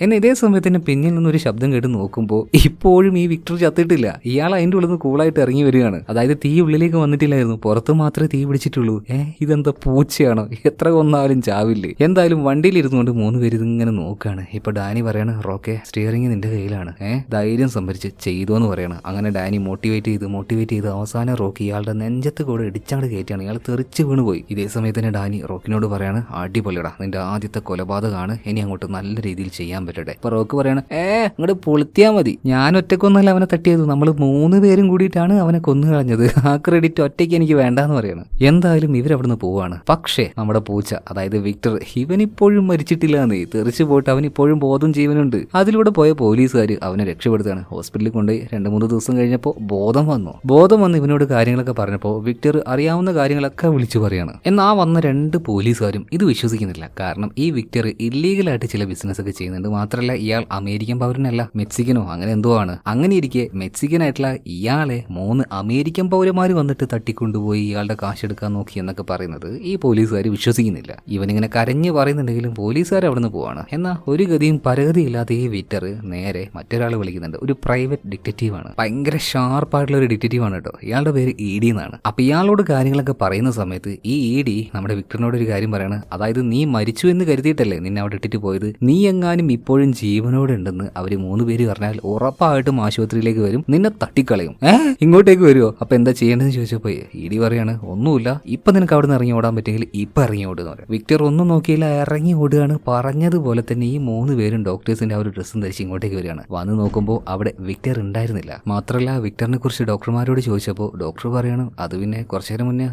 [SPEAKER 1] എന്നെ ഇതേ സമയത്ത് തന്നെ പിന്നിൽ നിന്നൊരു ശബ്ദം കേട്ട് നോക്കുമ്പോൾ ഇപ്പോഴും ഈ വിക്ടർ ചത്തിട്ടില്ല. ഇയാൾ അതിന്റെ ഉള്ളിൽ നിന്ന് കൂളായിട്ട് ഇറങ്ങി വരികയാണ്. അതായത് തീ ഉള്ളിലേക്ക് വന്നിട്ടില്ലായിരുന്നു. പുറത്ത് മാത്രമേ തീ പിടിച്ചിട്ടുള്ളൂ. ഏ ഇതെന്താ പൂച്ചയാണോ? എത്ര കൊന്നാലും ചാവില്ലേ? എന്തായാലും വണ്ടിയിൽ ഇരുന്നുകൊണ്ട് മൂന്ന് പേര് ഇതിങ്ങനെ നോക്കുകയാണ് ഇപ്പൊ ഡാനി പറയാണ് റോക്കെ സ്റ്റിയറിംഗ് നിന്റെ കയ്യിലാണ്. ഏ ധൈര്യം സംഭരിച്ച് ചെയ്തു എന്ന് പറയണം. അങ്ങനെ ഡാനി മോട്ടിവേറ്റ് ചെയ്ത് മോട്ടിവേറ്റ് ചെയ്ത് അവസാനം റോക്കി ഇയാളുടെ നെഞ്ചത്ത് കൂടെ ഇടിച്ചങ്ങട് കയറ്റിയാണ്. ഇയാൾ തെറിച്ച് വീണുപോയി. ഇതേ സമയത്ത് തന്നെ ഡാനി റോക്കിനോട് പറയാണ് അടിപൊളിയടാ നിന്റെ ആദ്യത്തെ കൊലപാതകമാണ്. ഇനി അങ്ങോട്ട് നല്ല രീതിയിൽ ചെയ്യാൻ പറ്റട്ടെ. അപ്പൊ റോക്ക് പറയാണ് ഏ അങ്ങോട്ട് പൊളുത്തിയാൽ മതി. ഞാൻ ഒറ്റക്കൊന്നല്ല അവനെ തട്ടിയത്. നമ്മൾ മൂന്ന് പേരും കൂടിയിട്ടാണ് അവനെ കൊന്നു കളഞ്ഞത്. ആ ക്രെഡിറ്റ് ഒറ്റയ്ക്ക് എനിക്ക് വേണ്ടെന്ന് പറയാണ്. എന്തായാലും ഇവരവിടുന്ന് പോവാണ്. പക്ഷേ നമ്മുടെ പൂച്ച അതായത് വിക്ടർ ഇവനിപ്പോഴും മരിച്ചിട്ടില്ല എന്നേ തെറിച്ചു പോയിട്ട് അവൻ ഇപ്പോഴും ബോധം ജീവനുണ്ട്. അതിലൂടെ പോയ പോലീസുകാർ അവനെ രക്ഷപ്പെടുത്തുകയാണ്. ഹോസ്പിറ്റലിൽ കൊണ്ടുപോയി രണ്ട് മൂന്ന് ദിവസം കഴിഞ്ഞപ്പോൾ ബോധം വന്നു. ബോധം വന്ന് ഇവനോട് കാര്യങ്ങളൊക്കെ പറഞ്ഞപ്പോൾ വിക്ടർ അറിയാവുന്ന കാര്യങ്ങളൊക്കെ ഉറക്ക വിളിച്ചു പറയാണ്. എന്നാൽ ആ വന്ന രണ്ട് പോലീസുകാരും ഇത് വിശ്വസിക്കുന്നില്ല. കാരണം ഈ വിക്ടർ ഇല്ലീഗലായിട്ട് ചില ബിസിനസ് ഒക്കെ ചെയ്യുന്നുണ്ട്. മാത്രമല്ല ഇയാൾ അമേരിക്കൻ പൗരനല്ല. മെക്സിക്കനോ അങ്ങനെ എന്തോ ആണ്. അങ്ങനെ ഇരിക്കെ മെക്സിക്കൻ ആയിട്ടുള്ള ഇയാളെ മൂന്ന് അമേരിക്കൻ പൗരന്മാർ വന്നിട്ട് തട്ടിക്കൊണ്ടുപോയി ഇയാളുടെ കാശ് എടുക്കാൻ നോക്കി എന്നൊക്കെ പറയുന്നത് ഈ പോലീസുകാർ വിശ്വസിക്കുന്നില്ല. ഇവനിങ്ങനെ കരഞ്ഞ് പറയുന്നുണ്ടെങ്കിലും പോലീസുകാർ അവിടെ നിന്ന് പോവാണ്. എന്നാൽ ഒരു ഗതിയും പരഗതിയില്ലാത്ത ഈ വിക്ടർ നേരെ മറ്റൊരാൾ വിളിക്കുന്നുണ്ട്. ഒരു പ്രൈവറ്റ് ഡിറ്റക്റ്റീവ് ആണ്. ഭയങ്കര ഷാർപ്പായിട്ടുള്ള ഒരു ഡിറ്റക്റ്റീവ് ആണ് കേട്ടോ. ഇയാളുടെ പേര് ഇ ഡി എന്നാണ്. അപ്പൊ ഇയാളോട് കാര്യങ്ങളൊക്കെ പറയുന്ന സമയത്ത് ഈ ഇ ഡി നമ്മുടെ വിക്ടറിനോട് ഒരു കാര്യം പറയാണ്. അതായത് നീ മരിച്ചു എന്ന് കരുതിയിട്ടല്ലേ നിന്നെ അവിടെ ഇട്ടിട്ട് പോയത്? നീ എങ്ങാനും ഇപ്പോഴും ജീവനോടെ ഉണ്ടെന്ന് അവർ മൂന്ന് പേര് പറഞ്ഞാൽ ഉറപ്പായിട്ടും ആശുപത്രിയിലേക്ക് വരും. നിന്നെ തട്ടിക്കളയും. ഇങ്ങോട്ടേക്ക് വരുമോ അപ്പൊ എന്താ ചെയ്യേണ്ടതെന്ന് ചോദിച്ചപ്പോ ഇ ഡി പറയാണ് ഒന്നുമില്ല. ഇപ്പൊ നിനക്ക് അവിടെ നിന്ന് ഇറങ്ങി ഓടാൻ പറ്റുമെങ്കിൽ ഇപ്പൊ ഇറങ്ങി ഓടുന്നു വിക്ടർ ഒന്നും നോക്കിയില്ല ഇറങ്ങി ഓടുകയാണ്. പറഞ്ഞതുപോലെ തന്നെ ഈ മൂന്ന് പേരും ഡോക്ടേഴ്സിന്റെ ആ ഒരു ഡ്രസ്സും ധരിച്ച് ഇങ്ങോട്ടേക്ക് വരികയാണ്. വന്ന് നോക്കുമ്പോൾ അവിടെ വിക്ടർ ഉണ്ടായിരുന്നില്ല. മാത്രമല്ല വിക്ടറിനെ കുറിച്ച് ഡോക്ടർമാരോട് ചോദിച്ചപ്പോൾ ഡോക്ടർ പറയാണ് അത് പിന്നെ കുറച്ചു നേരം മുന്നേ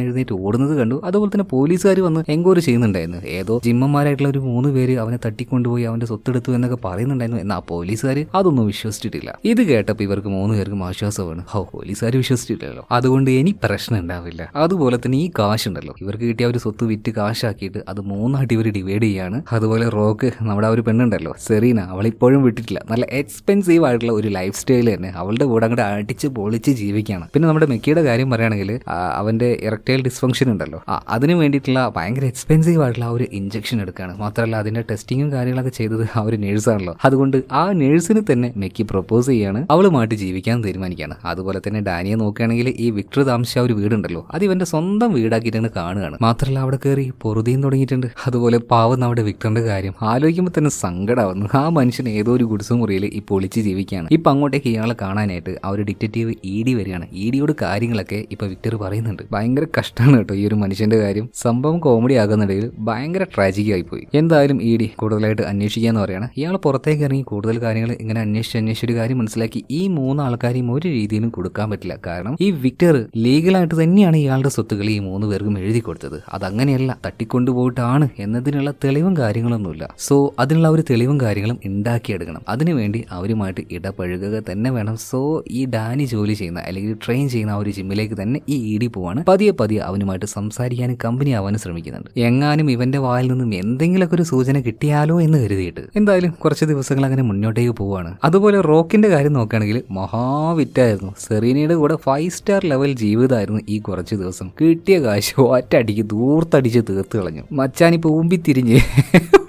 [SPEAKER 1] നിന്ന് എഴുന്നേറ്റ് ഓടുന്നത് കണ്ടു. അതുപോലെ തന്നെ പോലീസുകാർ വന്ന് എൻക്വയറി ചെയ്യുന്നുണ്ടായിരുന്നു. ഏതോ ജിമ്മന്മാരായിട്ടുള്ള ഒരു മൂന്ന് പേര് അവനെ തട്ടിക്കൊണ്ടുപോയി അവന്റെ സ്വത്തെടുത്തു എന്നൊക്കെ പറയുന്നുണ്ടായിരുന്നു. എന്നാൽ പോലീസുകാർ അതൊന്നും വിശ്വസിച്ചിട്ടില്ല. ഇത് കേട്ടപ്പോൾ ഇവർക്ക് മൂന്ന് പേർക്കും ആശ്വാസമാണ്. ഓ പോലീസുകാർ വിശ്വസിച്ചിട്ടില്ലല്ലോ. അതുകൊണ്ട് ഇനി പ്രശ്നം ഉണ്ടാവില്ല. അതുപോലെ തന്നെ ഈ കാശുണ്ടല്ലോ ഇവർക്ക് കിട്ടിയ ഒരു സ്വത്ത് വിറ്റ് കാശാക്കിയിട്ട് അത് മൂന്നായിട്ട് ഇവർ ഡിവൈഡ് ചെയ്യാണ്. അതുപോലെ റോക്ക് നമ്മുടെ ആ ഒരു പെണ്ണുണ്ടല്ലോ സെറീന അവൾ ഇപ്പോഴും വിട്ടിട്ടില്ല. നല്ല എക്സ്പെൻസീവ് ആയിട്ടുള്ള ഒരു ലൈഫ് സ്റ്റൈൽ തന്നെ. അവളുടെ കൂടെ അങ്ങോട്ട് അടിച്ച് പൊളിച്ച് ജീവിക്കുകയാണ്. പിന്നെ നമ്മുടെ മെക്കിയുടെ കാര്യം പറയുകയാണെങ്കിൽ അവന്റെ ഇറക്ടൈൽ ഡിസ്ഫങ്ഷൻ ഉണ്ടല്ലോ. അതിന് വേണ്ടിയിട്ടുള്ള ഭയങ്കര എക്സ്പെൻസീവ് ആയിട്ടുള്ള ഒരു ഇഞ്ചക്ഷൻ എടുക്കുകയാണ്. മാത്രമല്ല അതിന്റെ ടെസ്റ്റിങ്ങും കാര്യങ്ങളൊക്കെ ചെയ്തത് ആ ഒരു നേഴ്സാണല്ലോ അതുകൊണ്ട് ആ നേഴ്സിന് തന്നെ മെക്കി പ്രപ്പോസ് ചെയ്യാണ്. അവളുമായിട്ട് ജീവിക്കാൻ തീരുമാനിക്കുകയാണ്. അതുപോലെ തന്നെ ഡാനിയെ നോക്കുകയാണെങ്കിൽ ഈ വിക്ടർ താമസിച്ച ഒരു വീടുണ്ടല്ലോ. അത് ഇവന്റെ സ്വന്തം വീടാക്കിയിട്ടാണ് കാണുകയാണ്. മാത്രമല്ല അവിടെ കയറി പൊറുതിയും തുടങ്ങിയിട്ടുണ്ട്. അതുപോലെ പാവം നമ്മുടെ വിക്ടറിന്റെ കാര്യം. ആലോചിക്കുമ്പോൾ തന്നെ സങ്കടമാവുന്നു ആ മനുഷ്യൻ ഏതോ ഒരു ഗുഡ്സ് മുറിയിൽ ഈ പൊളിച്ച് ജീവിക്കുകയാണ്. ഇപ്പൊ അങ്ങോട്ടേക്ക് ഇയാളെ കാണാനായിട്ട് ആ ഒരു ഡിറ്റക്റ്റീവ് ഇ ഡി വരികയാണ്. ഇ ഡിയോട് കാര്യങ്ങളൊക്കെ ഇപ്പൊ വിക്ടർ പറയുന്നുണ്ട്. ഭയങ്കര കഷ്ടമാണ് കേട്ടോ ഈ ഒരു മനുഷ്യന്റെ കാര്യം. സംഭവം കോമഡി ആകുന്നിടയിൽ ഭയങ്കര ട്രാജിക് ആയിപ്പോയി എന്തായാലും ഇ ഡി കൂടുതലായിട്ട് അന്വേഷിക്കാന്ന് പറയാണ്. ഇയാൾ പുറത്തേക്ക് ഇറങ്ങി കൂടുതൽ കാര്യങ്ങൾ ഇങ്ങനെ അന്വേഷിച്ച് ഒരു കാര്യം മനസ്സിലാക്കി ഈ മൂന്ന് ആൾക്കാരെയും ഒരു രീതിയിലും കൊടുക്കാൻ പറ്റില്ല. കാരണം ഈ വിക്ടർ ലീഗലായിട്ട് തന്നെയാണ് ഇയാളുടെ സ്വത്തുക്കൾ ഈ മൂന്ന് പേർക്കും എഴുതി കൊടുത്തത്. അതങ്ങനെയല്ല തട്ടിക്കൊണ്ടുപോയിട്ടാണ് എന്നതിനുള്ള തെളിവും കാര്യങ്ങളൊന്നുമില്ല. സോ അതിനുള്ള ഒരു തെളിവും കാര്യങ്ങളും ഉണ്ടാക്കിയെടുക്കണം. അതിനുവേണ്ടി അവരുമായിട്ട് ഇടപഴകുക തന്നെ വേണം. സോ ഈ ഡാനി ജോലി ചെയ്യുന്ന അല്ലെങ്കിൽ ട്രെയിൻ ചെയ്യുന്ന ആ ഒരു ജിമ്മിലേക്ക് തന്നെ ഈ ഇ ഡി പോവാണ്. പതിയെ പതിയെ അവനുമായിട്ട് സംസാരിക്കാനും കമ്പനി ആവാനും ശ്രമിക്കുന്നുണ്ട്. എങ്ങാനും ഇവന്റെ വായിൽ നിന്നും എന്തെങ്കിലുമൊക്കെ ഒരു സൂചന കിട്ടിയാലോ എന്ന് കരുതിയിട്ട് എന്തായാലും കുറച്ച് ദിവസങ്ങൾ അങ്ങനെ മുന്നോട്ടേക്ക് പോവാണ്. അതുപോലെ റോക്കിന്റെ കാര്യം നോക്കുകയാണെങ്കിൽ മഹാവിറ്റായിരുന്നു. സെറീനയുടെ കൂടെ ഫൈവ് സ്റ്റാർ ലെവൽ ജീവിതമായിരുന്നു ഈ കുറച്ച് ദിവസം. കിട്ടിയ കാശ് ഒറ്റടിക്ക് ദൂർത്തടിച്ച് തീർത്ത് കളഞ്ഞു. മച്ചാനിപ്പോ ഊമ്പി തിരിഞ്ഞ്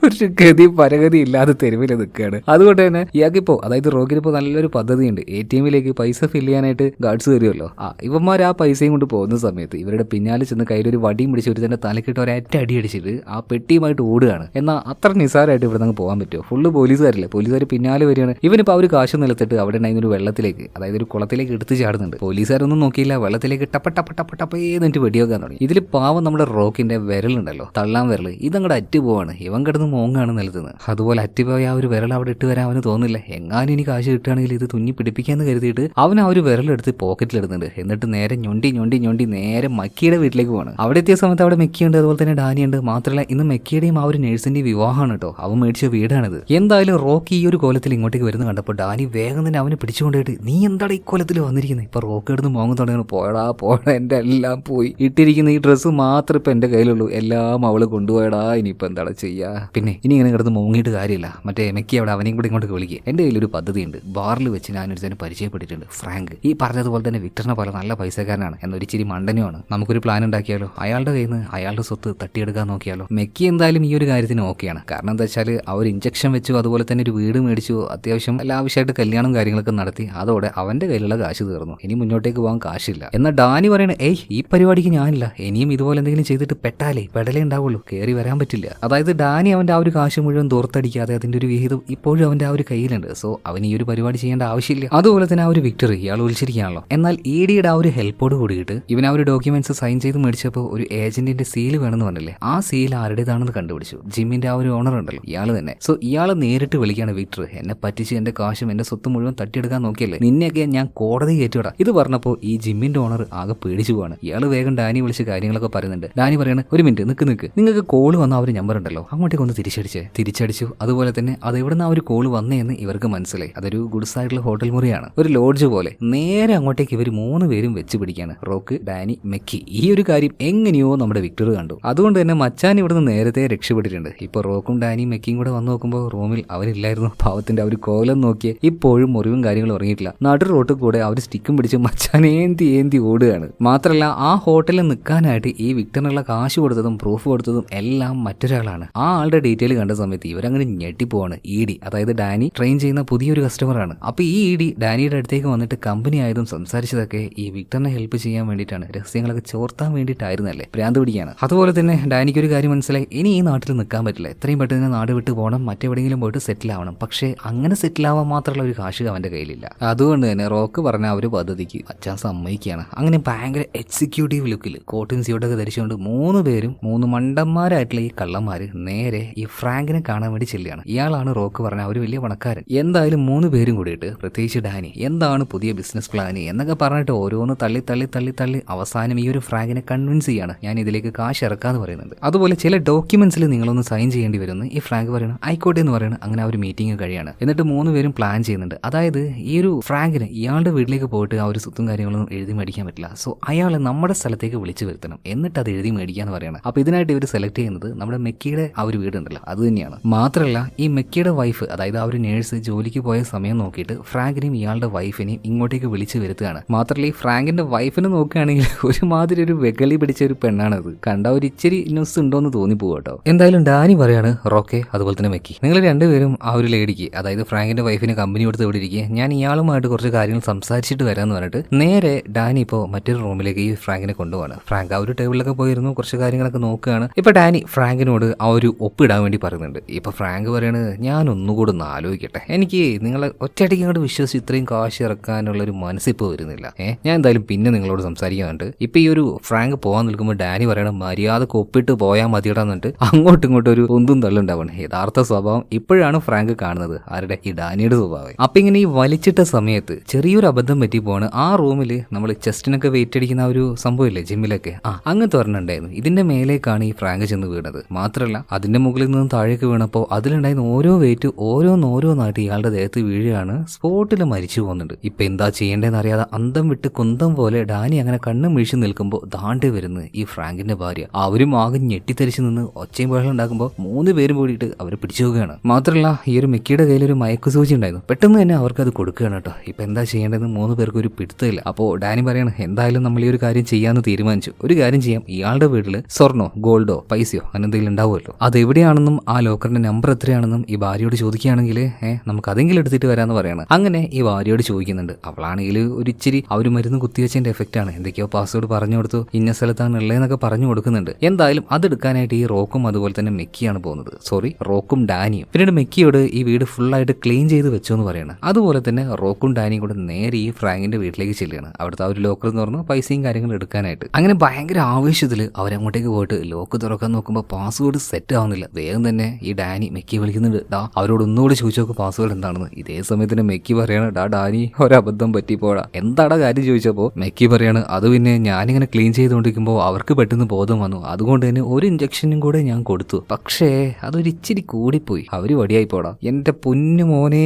[SPEAKER 1] ഒരു ഗതി പരഗതി ഇല്ലാതെ തെരുവിൽ നിൽക്കുകയാണ് അതുകൊണ്ട് തന്നെ ഇയാൾക്കിപ്പോ അതായത് റോക്കിനിപ്പോ നല്ലൊരു പദ്ധതിയുണ്ട്. എ ടി എമ്മിലേക്ക് പൈസ ഫില്ല് ചെയ്യാനായിട്ട് ഗാർഡ്സ് വരുമല്ലോ. ആ ഇവന്മാർ ആ പൈസയും കൊണ്ട് പോകുന്ന സമയത്ത് ഇവരുടെ പിന്നാലെ ചെന്ന് കയ്യിലൊരു വടിയും പിടിച്ച് ഒരു തന്നെ തലക്കിട്ട് ഒരറ്റ അടി അടിച്ചിട്ട് ആ പെട്ടിയുമായിട്ട് ഓടുകയാണ്. എന്നാൽ അത്ര നിസാരമായിട്ട് ഇവിടെ നിന്ന് പോകാൻ പറ്റുമോ? ഫുള്ള് പോലീസുകാരില്ലേ? പോലീസുകാർ പിന്നാലെ വരികയാണ്. ഇവനിപ്പോൾ അവർ കാശ് നിലത്തിട്ട് അവിടെ ഉണ്ടായിരുന്ന ഒരു വെള്ളത്തിലേക്ക് അതായത് ഒരു കുളത്തിലേക്ക് എടുത്ത് ചാടുന്നുണ്ട്. പോലീസുകാരൊന്നും നോക്കിയില്ല. വെള്ളത്തിലേക്ക് ടപ്പ ടപ്പ ടപ്പ ടപ്പ എന്നിട്ട് വെടിയൊക്കെ തുടങ്ങി. ഇതിൽ പാവം നമ്മുടെ റോക്കിന്റെ വിരലുണ്ടല്ലോ? തള്ളാൻ വിരൽ. അറ്റ് പോവാണ്. ഇവൻ കിടന്ന് മോങ്ങാണ് നിലത്തുനിന്ന്. അതുപോലെ അറ്റ് പോയ ആ ഒരു വിരൽ അവിടെ ഇട്ട് വരാൻ അവന് തോന്നില്ല. എങ്ങാനും ഇനി കാശ് കിട്ടുകയാണെങ്കിൽ ഇത് തുന്നി പിടിപ്പിക്കാന്ന് കരുതിയിട്ട് അവൻ ആ ഒരു വിരലെടുത്ത് പോക്കറ്റിലിടുന്നുണ്ട് എന്നിട്ട് നേരെ ഞൊണ്ടി ഞൊണ്ടി ഞൊണ്ടി നേരെ മക്കിയുടെ വീട്ടിലേക്ക് പോകണം അവിടെ എത്തിയ സമയത്ത് അവിടെ മെക്കിയുണ്ട് അതുപോലെ തന്നെ ഡാനിയുണ്ട് മാത്രമല്ല ഇന്ന് മെക്കിയുടെയും ആ ഒരു നേഴ്സിന്റെയും വിവാഹമാണ് കേട്ടോ അവൻ മേടിച്ച വീടാണിത്. എന്തായാലും റോക്കി ഈ ഒരു കോലത്തിൽ ഇങ്ങോട്ടേക്ക് വരുന്നത് കണ്ടപ്പോൾ ഡാനി വേഗം തന്നെ അവനെ പിടിച്ചുകൊണ്ടിട്ട് നീ എന്താണ് ഈ കോലത്തിൽ വന്നിരിക്കുന്നത് ഇപ്പൊ റോക്ക് എടുത്ത് മോങ്ങും തുടങ്ങി പോയടാ പോയടാ എന്റെ എല്ലാം പോയി. ഇട്ടിരിക്കുന്ന ഈ ഡ്രസ്സ് മാത്രം ഇപ്പൊ എന്റെ കയ്യിലുള്ളൂ. എല്ലാം അവൾ കൊണ്ടുപോയടാ ഇനിയിപ്പോ എന്താണ് ചെയ്യാ. പിന്നെ ഇനി ഇങ്ങനെ കിടന്ന് മോങ്ങിയിട്ട് കാര്യമില്ല. മറ്റേ മെക്കി അവിടെ അവനെയും കൂടി ഇങ്ങോട്ട് വിളിക്കുക എന്റെ കയ്യിൽ ഒരു പദ്ധതിയുണ്ട്. ബാറിൽ വെച്ച് ഞാനൊരു തന്നെ പരിചയപ്പെട്ടിട്ടുണ്ട്. ഫ്രാങ്ക്. ഈ പറഞ്ഞതുപോലെ തന്നെ വിക്ടറിനെ പോലെ നല്ല പൈസക്കാരനാണ്. എന്നൊരിച്ചിരി മണ്ടനുമാണ് മണ്ടനുമാണ് നമുക്കൊരു പ്ലാൻ ഉണ്ടാക്കിയാലോ? അയാളുടെ കയ്യിൽ നിന്ന് അയാളുടെ സ്വത്ത് തട്ടിയെടുക്കാൻ നോക്കിയാലോ? മെക്കി എന്തായാലും ഈ ഒരു കാര്യത്തിന് ഓക്കെയാണ് കാരണം എന്താ വെച്ചാൽ ഒരു ഇഞ്ചക്ഷൻ വെച്ചു അതുപോലെ തന്നെ ഒരു വീട് മേടിച്ചു അത്യാവശ്യം എല്ലാ ആവശ്യമായിട്ട് കല്യാണം കാര്യങ്ങളൊക്കെ നടത്തി അതോടെ അവന്റെ കയ്യിലുള്ള കാശ് തീർന്നു. ഇനി മുന്നോട്ടേക്ക് പോകാൻ കാശില്ല. എന്നാൽ ഡാനി പറയണ ഏയ് ഈ പരിപാടിക്ക് ഞാനില്ല. ഇനിയും ഇതുപോലെ എന്തെങ്കിലും ചെയ്തിട്ട് പെട്ടാലേ പെടലേ ഉണ്ടാവുള്ളൂ. കയറി വരാൻ പറ്റില്ല. അതായത് ഡാനി അവന്റെ ആ ഒരു കാശ് മുഴുവൻ ദൂർത്തടിക്കാതെ അതിന്റെ ഒരു വിഹിതം ഇപ്പോഴും അവന്റെ ആ ഒരു കയ്യിലുണ്ട്. സോ അവൻ ഈ ഒരു പരിപാടി ചെയ്യേണ്ട ആവശ്യമില്ല. അതുപോലെ തന്നെ ആ ഒരു വിക്ടറി ഇയാൾ ഒളിച്ചിരിക്കുകയാണല്ലോ എന്നാൽ ഇ ഡിയുടെ ആ ഒരു ഹെൽപ്പോട് കൂടിയിട്ട് ഇവൻ ആ ഒരു ഡോക്യുമെന്റ്സ് സൈൻ ചെയ്ത് മേടിച്ചപ്പോൾ ഒരു ഏജന്റിന്റെ സീൽ വേണമെന്ന് പറഞ്ഞില്ലേ? ആ സീൽ ആരുടേതാണെന്ന് കണ്ടുപിടിച്ചു. ജിമ്മിന്റെ ആ ഒരു ഓണർ ഉണ്ടല്ലോ ഇയാൾ തന്നെ. സോ ഇയാളെ നേരിട്ട് വിളിക്കുകയാണ് വിക്ടർ എന്നെ പറ്റിച്ച് എന്റെ കാശും എന്റെ സ്വത്ത് മുഴുവൻ തട്ടിയെടുക്കാൻ നോക്കിയല്ലേ? നിന്നെയൊക്കെ ഞാൻ കോടതി കയറ്റിവിടാം. ഇത് പറഞ്ഞപ്പോൾ ഈ ജിമ്മിന്റെ ഓണർ ആകെ പേടിച്ചു പോവാണ്. ഇയാൾ വേഗം ഡാനി വിളിച്ച് കാര്യങ്ങളൊക്കെ പറയുന്നുണ്ട്. ഡാനി പറയാണ് ഒരു മിനിറ്റ് നിക്ക് നിക്ക്. നിങ്ങൾക്ക് കോൾ വന്ന ആ ഒരു നമ്പർ ഉണ്ടല്ലോ. അങ്ങോട്ടേക്ക് ഒന്ന് തിരിച്ചടിച്ചേ. തിരിച്ചടിച്ചു. അതുപോലെ തന്നെ അത് എവിടുന്ന് ആ ഒരു കോൾ വന്നേന്ന് ഇവർക്ക് മനസ്സിലായി. അതൊരു ഗുഡ്സ് ആയിട്ടുള്ള ഹോട്ടൽ മുറിയാണ്. ഒരു ലോഡ്ജ് പോലെ. നേരെ അങ്ങോട്ടേക്ക് ഇവർ മൂന്ന് പേരും വെച്ച് പിടിക്കാണ് റോക്ക് ഡാനി മെക്കി. ഈ ഒരു കാര്യം എങ്ങനെയോ നമ്മുടെ വിക്ടർ കണ്ടു. അതുകൊണ്ട് തന്നെ മച്ചാൻ ഇവിടുന്ന് നേരത്തെ രക്ഷപ്പെട്ടിട്ടുണ്ട്. ഇപ്പൊ റോക്കും ഡാനിയും മെക്കിയും കൂടെ വന്നു നോക്കുമ്പോൾ റൂമിൽ അവരില്ലായിരുന്നു. പാവത്തിന്റെ അവർ കോലം നോക്കി ഇപ്പോഴും മുറിവും കാര്യങ്ങളും ഉറങ്ങിയിട്ടില്ല. നടു റോട്ടിൽ കൂടെ അവർ സ്റ്റിക്കും പിടിച്ച് മച്ചാൻ ഏന്തി ഏന്തി ഓടുകയാണ്. മാത്രമല്ല ആ ഹോട്ടലിൽ നിൽക്കാനായിട്ട് ഈ വിക്ടറിനുള്ള കാശ് കൊടുത്തതും പ്രൂഫ് കൊടുത്തതും എല്ലാം മറ്റൊരാളാണ്. ആ ആളുടെ ഡീറ്റെയിൽ കണ്ട സമയത്ത് ഇവരങ്ങനെ ഞെട്ടിപ്പോവാണ്. ഇ ഡി അതായത് ഡാനി ട്രെയിൻ ചെയ്യുന്ന പുതിയൊരു കസ്റ്റമറാണ്. അപ്പൊ ഈ ഇ ഡി ഡാനിയുടെ അടുത്തേക്ക് വന്നിട്ട് കമ്പനി ആയതും സംസാരിച്ചതൊക്കെ ഈ വിക്ടറിനെ ഹെൽപ്പ് ചെയ്യാൻ വേണ്ടിയിട്ടാണ്. രഹസ്യങ്ങളൊക്കെ ചോർത്താൻ വേണ്ടിയിട്ടായിരുന്നല്ലേ? ഭ്രാന്ത് പിടിക്കുകയാണ്. അതുപോലെ തന്നെ ഡാനിക്ക് ഒരു കാര്യം മനസ്സിലായി. ഇനി ഈ നാട്ടിൽ നിൽക്കാൻ പറ്റില്ല. എത്രയും പെട്ടെന്ന് നാട് വിട്ട് പോകണം. മറ്റെവിടെയെങ്കിലും പോയിട്ട് സെറ്റിൽ ആവണം. പക്ഷേ അങ്ങനെ സെറ്റിൽ ആവാൻ മാത്രമുള്ള ഒരു കാശ് അവന്റെ കയ്യിലില്ല. അതുകൊണ്ട് തന്നെ റോക്ക് പറഞ്ഞ ഒരു പദ്ധതിക്ക് അച്ഛൻ സമ്മതിക്കുകയാണ്. അങ്ങനെ ഭയങ്കര എക്സിക്യൂട്ടീവ് ലുക്കിൽ കോട്ടും സ്യൂട്ടൊക്കെ ധരിച്ചുകൊണ്ട് മൂന്ന് പേരും മൂന്ന് മണ്ടന്മാരായിട്ടുള്ള ഈ കള്ളന്മാർ നേരെ ഈ ഫ്രാങ്കിനെ കാണാൻ വേണ്ടി ചെല്ലുകയാണ്. ഇയാളാണ് റോക്ക് പറഞ്ഞ ഒരു വലിയ പണക്കാരൻ. എന്തായാലും മൂന്ന് പേരും കൂടിയിട്ട് പ്രത്യേകിച്ച് ഡാനി എന്താണ് പുതിയ ബിസിനസ് പ്ലാൻ എന്നൊക്കെ പറഞ്ഞിട്ട് ഓരോന്ന് തള്ളി തള്ളി തള്ളി തള്ളി അവസാനം ഈ ഒരു ഫ്രാങ്കിനെ കൺവിൻസ് ചെയ്യാണ്. ഞാൻ ഇതിലേക്ക് കാശ് ഇറക്കാന്ന് പറയുന്നത്. അതുപോലെ ചില ഡോക്യുമെന്റ്സിൽ നിങ്ങളൊന്ന് സൈൻ ചെയ്യേണ്ടി വരുന്നു. ഈ ഫ്രാങ്ക് പറയണം ആയിക്കോട്ടെ എന്ന് പറയുന്നത് അങ്ങനെ ആ ഒരു മീറ്റിംഗ് കഴിയാണ്. എന്നിട്ട് മൂന്ന് പേരും പ്ലാൻ ചെയ്യുന്നുണ്ട്. അതായത് ഈ ഒരു ഫ്രാങ്കിന് ഇയാളുടെ വീട്ടിലേക്ക് പോയിട്ട് ആ ഒരു സ്വത്തും കാര്യങ്ങളൊന്നും എഴുതി മേടിക്കാൻ പറ്റില്ല. സോ അയാളെ നമ്മുടെ സ്ഥലത്തേക്ക് വിളിച്ചു വരുത്തണം. എന്നിട്ട് അത് എഴുതി മേടിക്കാന്ന് പറയണം. അപ്പൊ ഇതിനായിട്ട് ഇവർ സെലക്ട് ചെയ്യുന്നത് നമ്മുടെ മെക്കിയുടെ ആ ഒരു വീടുണ്ടല്ലോ. അത് തന്നെയാണ്. മാത്രമല്ല ഈ മെക്കിയുടെ വൈഫ് അതായത് ആ ഒരു നേഴ്സ് ജോലിക്ക് പോയ സമയം നോക്കിയിട്ട് ഫ്രാങ്കിനെയും ഇയാളുടെ വൈഫിനെയും ഇങ്ങോട്ടേക്ക് വിളിച്ചു വരുത്തുകയാണ്. മാത്രമല്ല ഈ ഫ്രാങ്കിന്റെ വൈഫിനെ നോക്കുകയാണെങ്കിൽ ഒരുമാതിരി ഒരു വെകളി പിടിച്ച ഒരു പെണ്ണാണത്. കണ്ട ഒരു ഇച്ചിരി ഇന്നോസ് ഉണ്ടോന്ന് തോന്നിപ്പോകും കേട്ടോ എന്തായാലും ഡാനി പറയാണ് റോക്കെ അതുപോലെ തന്നെ മെക്കി. നിങ്ങൾ രണ്ടുപേരും ആ ഒരു ലേഡിക്ക് അതായത് ഫ്രാങ്കിന്റെ വൈഫിന് കമ്പനി കൊടുത്ത് ഇവിടെ ഇരിക്കുക ഞാൻ ഇയാളുമായിട്ട് കുറച്ച് കാര്യങ്ങൾ സംസാരിച്ചിട്ട് വരാമെന്ന് പറഞ്ഞിട്ട് നേരെ ഡാനി ഇപ്പോൾ മറ്റൊരു റൂമിലേക്ക് ഈ ഫ്രാങ്കിനെ കൊണ്ടുപോകാണ് ഫ്രാങ്ക് ആ ഒരു ടേബിളിലൊക്കെ പോയിരുന്നു കുറച്ച് കാര്യങ്ങളൊക്കെ നോക്കുകയാണ്. ഇപ്പൊ ഡാനി ഫ്രാങ്കിനോട് ആ ഒരു ഒപ്പിടാൻ വേണ്ടി പറയുന്നുണ്ട്. ഇപ്പൊ ഫ്രാങ്ക് പറയാണ് ഞാൻ ഒന്നുകൂടെ ഒന്ന് ആലോചിക്കട്ടെ. എനിക്ക് നിങ്ങളെ ഒറ്റയടിക്ക് അങ്ങോട്ട് വിശ്വസിച്ച് ഇത്രയും കാശ് ഇറക്കാനുള്ള ഒരു മനസ്സിപ്പോൾ വരുന്നില്ല. ഏഹ് ഞാൻ എന്തായാലും പിന്നെ നിങ്ങളോട് സംസാരിക്കാനുണ്ട്. ഇപ്പൊ ഈ ഒരു ഫ്രാങ്ക് പോകാൻ നിൽക്കുമ്പോൾ ഡാനി പറയണം മര്യാദ കൊപ്പിട്ട് പോയാൽ മതിയിടാന്നിട്ട് അങ്ങോട്ടും ഇങ്ങോട്ടും ഒരു ഒന്നും തള്ളുണ്ടാവണം. യഥാർത്ഥ സ്വഭാവം ഇപ്പോഴാണ് ഫ്രാങ്ക് കാണുന്നത് ആരുടെ? ഈ ഡാനിയുടെ സ്വഭാവം. അപ്പൊ ഇങ്ങനെ ഈ വലിച്ചിട്ട സമയത്ത് ചെറിയൊരു അബദ്ധം പറ്റി ആ റൂമിൽ നമ്മൾ ചെസ്റ്റിനൊക്കെ വെയിറ്റ് അടിക്കുന്ന ഒരു സംഭവമില്ലേ ജിമ്മിലൊക്കെ? ആ അങ്ങനത്തെ ഒരെണ്ണുണ്ടായിരുന്നു ഇതിന്റെ മേലേക്കാണ് ഈ ഫ്രാങ്ക് ചെന്ന് വീണത്. മാത്രമല്ല അതിന്റെ മുകളിൽ നിന്നും താഴേക്ക് വീണപ്പോൾ അതിലുണ്ടായിരുന്ന ഓരോ വെയിറ്റ് ഓരോന്നോരോന്നായിട്ട് ഇയാളുടെ ദേഹത്ത് വീഴുകയാണ്. സ്പോട്ടിൽ മരിച്ചു പോകുന്നുണ്ട്. ഇപ്പൊ എന്താ ചെയ്യേണ്ടതെന്ന് അറിയാതെ അന്തം വിട്ട് കുന്തം പോലെ ഡാനി അങ്ങനെ കണ്ണും വീഴ്ച നിൽക്കുമ്പോൾ ദാണ്ടി വരുന്നത് ഈ ഫ്രാങ്കിന്റെ ഭാര്യ. അവരും ആകെ ഞെട്ടിത്തെറിച്ച് നിന്ന് ഒച്ചയും ബഹളം ഉണ്ടാക്കുമ്പോൾ മൂന്ന് പേരും കൂടിയിട്ട് അവരെ പിടിച്ചു പോവുകയാണ് മാത്രമല്ല ഈ ഒരു മിക്കിയുടെ കയ്യിൽ ഒരു മയക്കുസൂചി ഉണ്ടായിരുന്നു. പെട്ടെന്ന് തന്നെ അവർക്ക് അത് കൊടുക്കുകയാണ് കേട്ടോ. ഇപ്പൊ എന്താ ചെയ്യേണ്ടതെന്ന് മൂന്ന് പേർക്ക് ഒരു പിടുത്തമില്ല. അപ്പോൾ ഡാനി പറയണം എന്തായാലും നമ്മൾ ഈ ഒരു കാര്യം ചെയ്യാന്ന് തീരുമാനിച്ചു. ഒരു കാര്യം ചെയ്യാം. ഇയാളുടെ വീട്ടിൽ സ്വർണോ ഗോൾഡോ പൈസയോ അങ്ങനെ എന്തെങ്കിലും ഉണ്ടാവുമല്ലോ. അത് എവിടെയാണെന്നും ആ ലോക്കറിന്റെ നമ്പർ എത്രയാണെന്നും ഈ ഭാര്യയോട് ചോദിക്കുകയാണെങ്കിൽ ഏഹ് നമുക്ക് അതെങ്കിലും എടുത്തിട്ട് വരാമെന്ന് പറയണം. അങ്ങനെ ഈ ഭാര്യയോട് ചോദിക്കുന്നുണ്ട്. അവളാണെങ്കിൽ ഒരു ഇച്ചിരി അവർ മരുന്ന് കുത്തിവെച്ചതിന്റെ എഫക്റ്റ് ആണ്. എന്തൊക്കെയോ പാസ്വേഡ് പറഞ്ഞു കൊടുത്തു. ഇന്ന സ്ഥലത്താണ് ഉള്ളതെന്നൊക്കെ പറഞ്ഞു കൊടുക്കുന്നുണ്ട്. എന്തായാലും അതെടുക്കാനായിട്ട് ഈ റോക്കും അതുപോലെ തന്നെ മെക്കിയാണ് പോകുന്നത്. സോറി റോക്കും ഡാനിയും. പിന്നീട് മെക്കിയോട് ഈ വീട് ഫുള്ളായിട്ട് ക്ലീൻ ചെയ്ത് വെച്ചു എന്ന് പറയണം. അതുപോലെ തന്നെ റോക്കും ഡാനിയും കൂടെ നേരെ ഈ ഫ്രാങ്കിന്റെ വീട്ടിലേക്ക് ചെല്ലുകയാണ്. അവിടുത്തെ ആ ഒരു ലോക്കർ എന്ന് പൈസയും കാര്യങ്ങളും എടുക്കാനായിട്ട്. അങ്ങനെ ഭയങ്കര ആവേശത്തിൽ അവരങ്ങോട്ടേക്ക് പോയിട്ട് ലോക്ക് തുറക്കാൻ നോക്കുമ്പോൾ പാസ്വേഡ് സെറ്റ് ആവുന്നില്ല. വേഗം തന്നെ ഈ ഡാനി മെക്കി വിളിക്കുന്നുണ്ട്. ഡാ അവരോട് ഒന്നുകൂടി ചോദിച്ചു നോക്ക് പാസ്വേഡ് എന്താണെന്ന്. ഇതേ സമയത്തിന് മെക്കി പറയാണ് ഡാ ഡാനി ഒരബദ്ധം പറ്റിപ്പോടാ. എന്താടാ കാര്യം ചോദിച്ചപ്പോൾ മെക്കി പറയാണ് അത് പിന്നെ ഞാനിങ്ങനെ ക്ലീൻ ചെയ്തുകൊണ്ടിരിക്കുമ്പോൾ അവർക്ക് പെട്ടെന്ന് ബോധം വന്നു. അതുകൊണ്ട് തന്നെ ഒരു ഇഞ്ചക്ഷനും കൂടെ ഞാൻ കൊടുത്തു. പക്ഷേ അതൊരിച്ചിരി കൂടിപ്പോയി. അവർ വടിയായി പോടാം. എന്റെ പൊന്നു മോനെ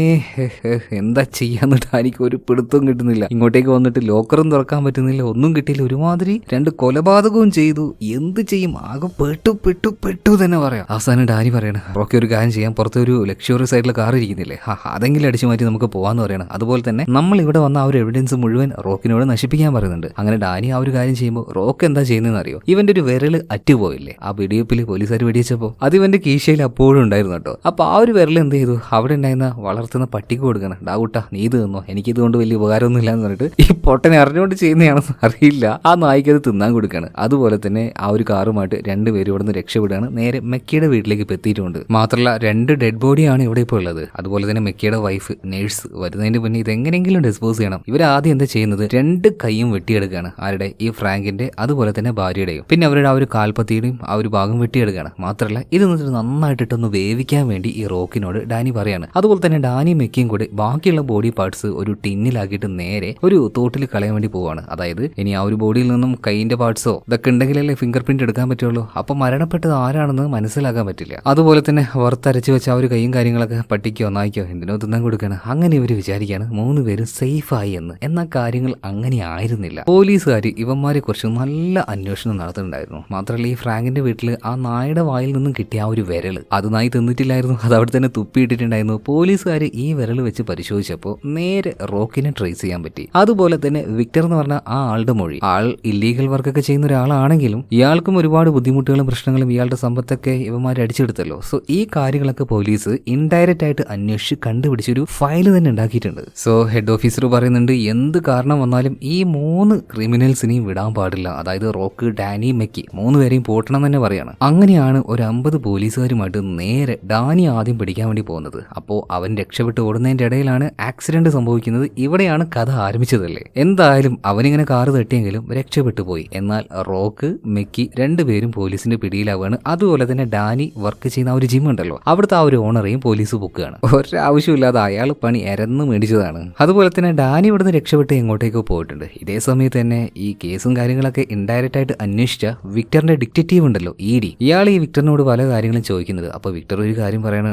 [SPEAKER 1] എന്താ ചെയ്യാന്ന് എനിക്ക് ഒരു പിടുത്തവും കിട്ടുന്നില്ല. ഇങ്ങോട്ടേക്ക് വന്നിട്ട് ലോക്കറും തുറക്കാൻ പറ്റുന്നില്ല. ഒന്നും കിട്ടിയില്ല. ഒരുമാതിരി രണ്ട് കൊലപാതകവും ചെയ്തു. എന്ത് ചെയ്യും? ആകെ പെട്ടു പെട്ടു പെട്ടു തന്നെ പറയാം. അവസാനം ഡാനി പറയണം റോക്കി ഒരു കാര്യം ചെയ്യാം. പുറത്തെ ഒരു ലക്ഷറി സൈഡിൽ കാർ ഇരിക്കുന്നില്ലേ? അതെങ്കിലും അടിച്ചു മാറ്റി നമുക്ക് പോവാന്ന് പറയണം. അതുപോലെ തന്നെ നമ്മൾ ഇവിടെ വന്ന ആ ഒരു എവിഡൻസ് മുഴുവൻ റോക്കിനോട് നശിപ്പിക്കാൻ പറയുന്നുണ്ട്. അങ്ങനെ ഡാനി ആ ഒരു കാര്യം ചെയ്യുമ്പോൾ റോക്ക് എന്താ ചെയ്യുന്നതെന്ന് അറിയോ ഇവന്റെ ഒരു വിരൽ അറ്റുപോയില്ലേ? ആ വെടിവെപ്പിൽ പോലീസുകാർ വെടിവെച്ചപ്പോൾ അത് ഇവന്റെ കീശയിൽ അപ്പോഴും ഉണ്ടായിരുന്നു കേട്ടോ. അപ്പൊ ആ ഒരു വിരൽ എന്ത് ചെയ്തു? അവിടെ ഉണ്ടായിരുന്ന വളർത്തുന്ന പട്ടിക്ക് കൊടുക്കണം. ഡാവുട്ട നീ ഇത് തന്നോ. എനിക്ക് ഇതുകൊണ്ട് വലിയ ഉപകാരമൊന്നും ഇല്ല എന്ന് പറഞ്ഞിട്ട് ഈ പൊട്ടനെ അറിഞ്ഞുകൊണ്ട് ചെയ്യുന്നതാണെന്ന് അറിയില്ല. ആ നായ്ക്ക് അത് തിന്നാൻ കൊടുക്കുകയാണ് അതുപോലെ തന്നെ ആ ഒരു കാറുമായിട്ട് രണ്ടുപേരും ഇവിടെ നിന്ന് രക്ഷപ്പെടുകയാണ്. നേരെ മെക്കിയുടെ വീട്ടിലേക്ക് എത്തിയിട്ടുണ്ട് മാത്രമല്ല രണ്ട് ഡെഡ് ബോഡിയാണ് ഇവിടെ ഇപ്പോൾ ഉള്ളത്. അതുപോലെ തന്നെ മെക്കിയുടെ വൈഫ് നേഴ്സ് വരുന്നതിന് മുന്നേ ഇത് എങ്ങനെയെങ്കിലും ഡിസ്പോസ് ചെയ്യണം. ഇവർ ആദ്യം എന്താ ചെയ്യുന്നത്? രണ്ട് കൈയും വെട്ടിയെടുക്കുകയാണ്. ആരുടെ? ഈ ഫ്രാങ്കിന്റെ അതുപോലെ തന്നെ ഭാര്യയുടെയും. പിന്നെ അവരുടെ ആ ഒരു കാൽപ്പത്തിയുടെയും ആ ഒരു ഭാഗം വെട്ടിയെടുക്കുകയാണ്. മാത്രമല്ല ഇത് എന്നിട്ട് നന്നായിട്ടിട്ടൊന്ന് വേവിക്കാൻ വേണ്ടി ഈ റോക്കിനോട് ഡാനി പറയാണ്. അതുപോലെ തന്നെ ഡാനി മെക്കിയും കൂടി ബാക്കിയുള്ള ബോഡി പാർട്സ് ഒരു ടിന്നിലാക്കിയിട്ട് നേരെ ഒരു തോട്ടിൽ കളയാൻ വേണ്ടി പോവാണ്. അതായത് ഇനി ആ ഒരു ബോഡിയിൽ നിന്നും കൈയിന്റെ പാർട്സോ ഇതൊക്കെ ഉണ്ടെങ്കിലല്ലേ ഫിംഗർ പ്രിന്റ് എടുക്കാൻ പറ്റുള്ളൂ. അപ്പൊ മരണപ്പെട്ടത് ആരാണെന്ന് മനസ്സിലാക്കാൻ പറ്റില്ല. അതുപോലെ തന്നെ വറുത്തരച്ച് വെച്ച ആ ഒരു കൈയും കാര്യങ്ങളൊക്കെ പട്ടിക്കോ നായിക്കോ എന്തിനോ തിന്നാൻ കൊടുക്കണം അങ്ങനെ ഇവർ വിചാരിക്കുകയാണ് മൂന്ന് പേരും സേഫ് ആയി എന്ന്. എന്നാൽ കാര്യങ്ങൾ അങ്ങനെ ആയിരുന്നില്ല. പോലീസുകാർ ഇവന്മാരെ കുറിച്ച് നല്ല അന്വേഷണം നടത്തുന്നുണ്ടായിരുന്നു മാത്രമല്ല ഈ ഫ്രാങ്കിന്റെ വീട്ടിൽ ആ നായയുടെ വായിൽ നിന്നും കിട്ടിയ ആ ഒരു വിരൽ അത് നായി തിന്നിട്ടില്ലായിരുന്നു. അത് അവിടെ തന്നെ തുപ്പിയിട്ടിട്ടുണ്ടായിരുന്നു പോലീസുകാർ ഈ വിരൽ വെച്ച് പരിശോധിച്ചപ്പോൾ നേരെ റോക്കിനെ ട്രേസ് ചെയ്യാൻ പറ്റി. അതുപോലെ തന്നെ വിക്ടർ എന്ന് പറഞ്ഞ ആ ആളുടെ മൊഴി. ആൾ ഇല്ലീഗൽ വർക്കൊക്കെ ചെയ്യുന്ന ഒരാളാണെങ്കിലും ഇയാൾക്കും ഒരുപാട് ബുദ്ധിമുട്ടുകളും പ്രശ്നങ്ങളും ഇയാളുടെ സമ്പത്തൊക്കെ ഇവന്മാർ അടിച്ചെടുത്തല്ലോ. സോ ഈ കാര്യങ്ങളൊക്കെ പോലീസ് ഇൻഡയറക്റ്റ് ആയിട്ട് അന്വേഷിച്ച് കണ്ടുപിടിച്ചൊരു ഫയൽ തന്നെ ഉണ്ടാക്കിയിട്ടുണ്ട്. സോ ഹെഡ് ഓഫീസർ പറയുന്നുണ്ട് എന്ത് കാരണം വന്നാലും ഈ മൂന്ന് ക്രിമിനൽസിനെയും വിടാൻ പാടില്ല. അതായത് റോക്ക് ഡാനി മെക്കി മൂന്ന് പേരെയും പോട്ടണം തന്നെ പറയാണ്. അങ്ങനെയാണ് ഒരു അമ്പത് പോലീസുകാരുമായിട്ട് നേരെ ഡാനി ആദ്യം പിടിക്കാൻ വേണ്ടി പോകുന്നത്. അപ്പോൾ അവൻ രക്ഷപ്പെട്ട് ഓടുന്നതിന്റെ ഇടയിലാണ് ആക്സിഡന്റ് സംഭവിക്കുന്നത്. ഇവിടെയാണ് കഥ ആരംഭിച്ചതല്ലേ? എന്തായാലും അവനിങ്ങനെ കാറ് തട്ടിയെങ്കിലും രക്ഷപ്പെട്ടു പോയി. എന്നാൽ റോക്ക് മെക്കി രണ്ടുപേരും പോലീസിന്റെ പിടിയിലാവുകയാണ്. അതുപോലെ തന്നെ ഡാനി വർക്ക് ചെയ്യുന്ന ഒരു ജിം ഉണ്ടല്ലോ. അവിടുത്തെ ആ ഒരു ഓണറേയും പോലീസ് പൊക്കുകയാണ് ഒരാവശ്യമില്ലാതെ അയാൾ പണി എരന്ന് മേടിച്ചതാണ്. അതുപോലെ തന്നെ ഡാനി ഇവിടുന്ന് രക്ഷപ്പെട്ട് എങ്ങോട്ടേക്കോ പോയിട്ടുണ്ട്. ഇതേ സമയത്ത് തന്നെ ഈ കേസും കാര്യങ്ങളൊക്കെ ഇൻഡയറക്റ്റ് ആയിട്ട് അന്വേഷിച്ച വിക്ടറിന്റെ ഡിക്റ്റേറ്റീവ് ഉണ്ടല്ലോ ഇ ഡി ഇയാൾ ഈ വിക്ടറിനോട് പല കാര്യങ്ങളും ചോദിക്കുന്നത്. അപ്പൊ വിക്ടർ ഒരു കാര്യം പറയാണ്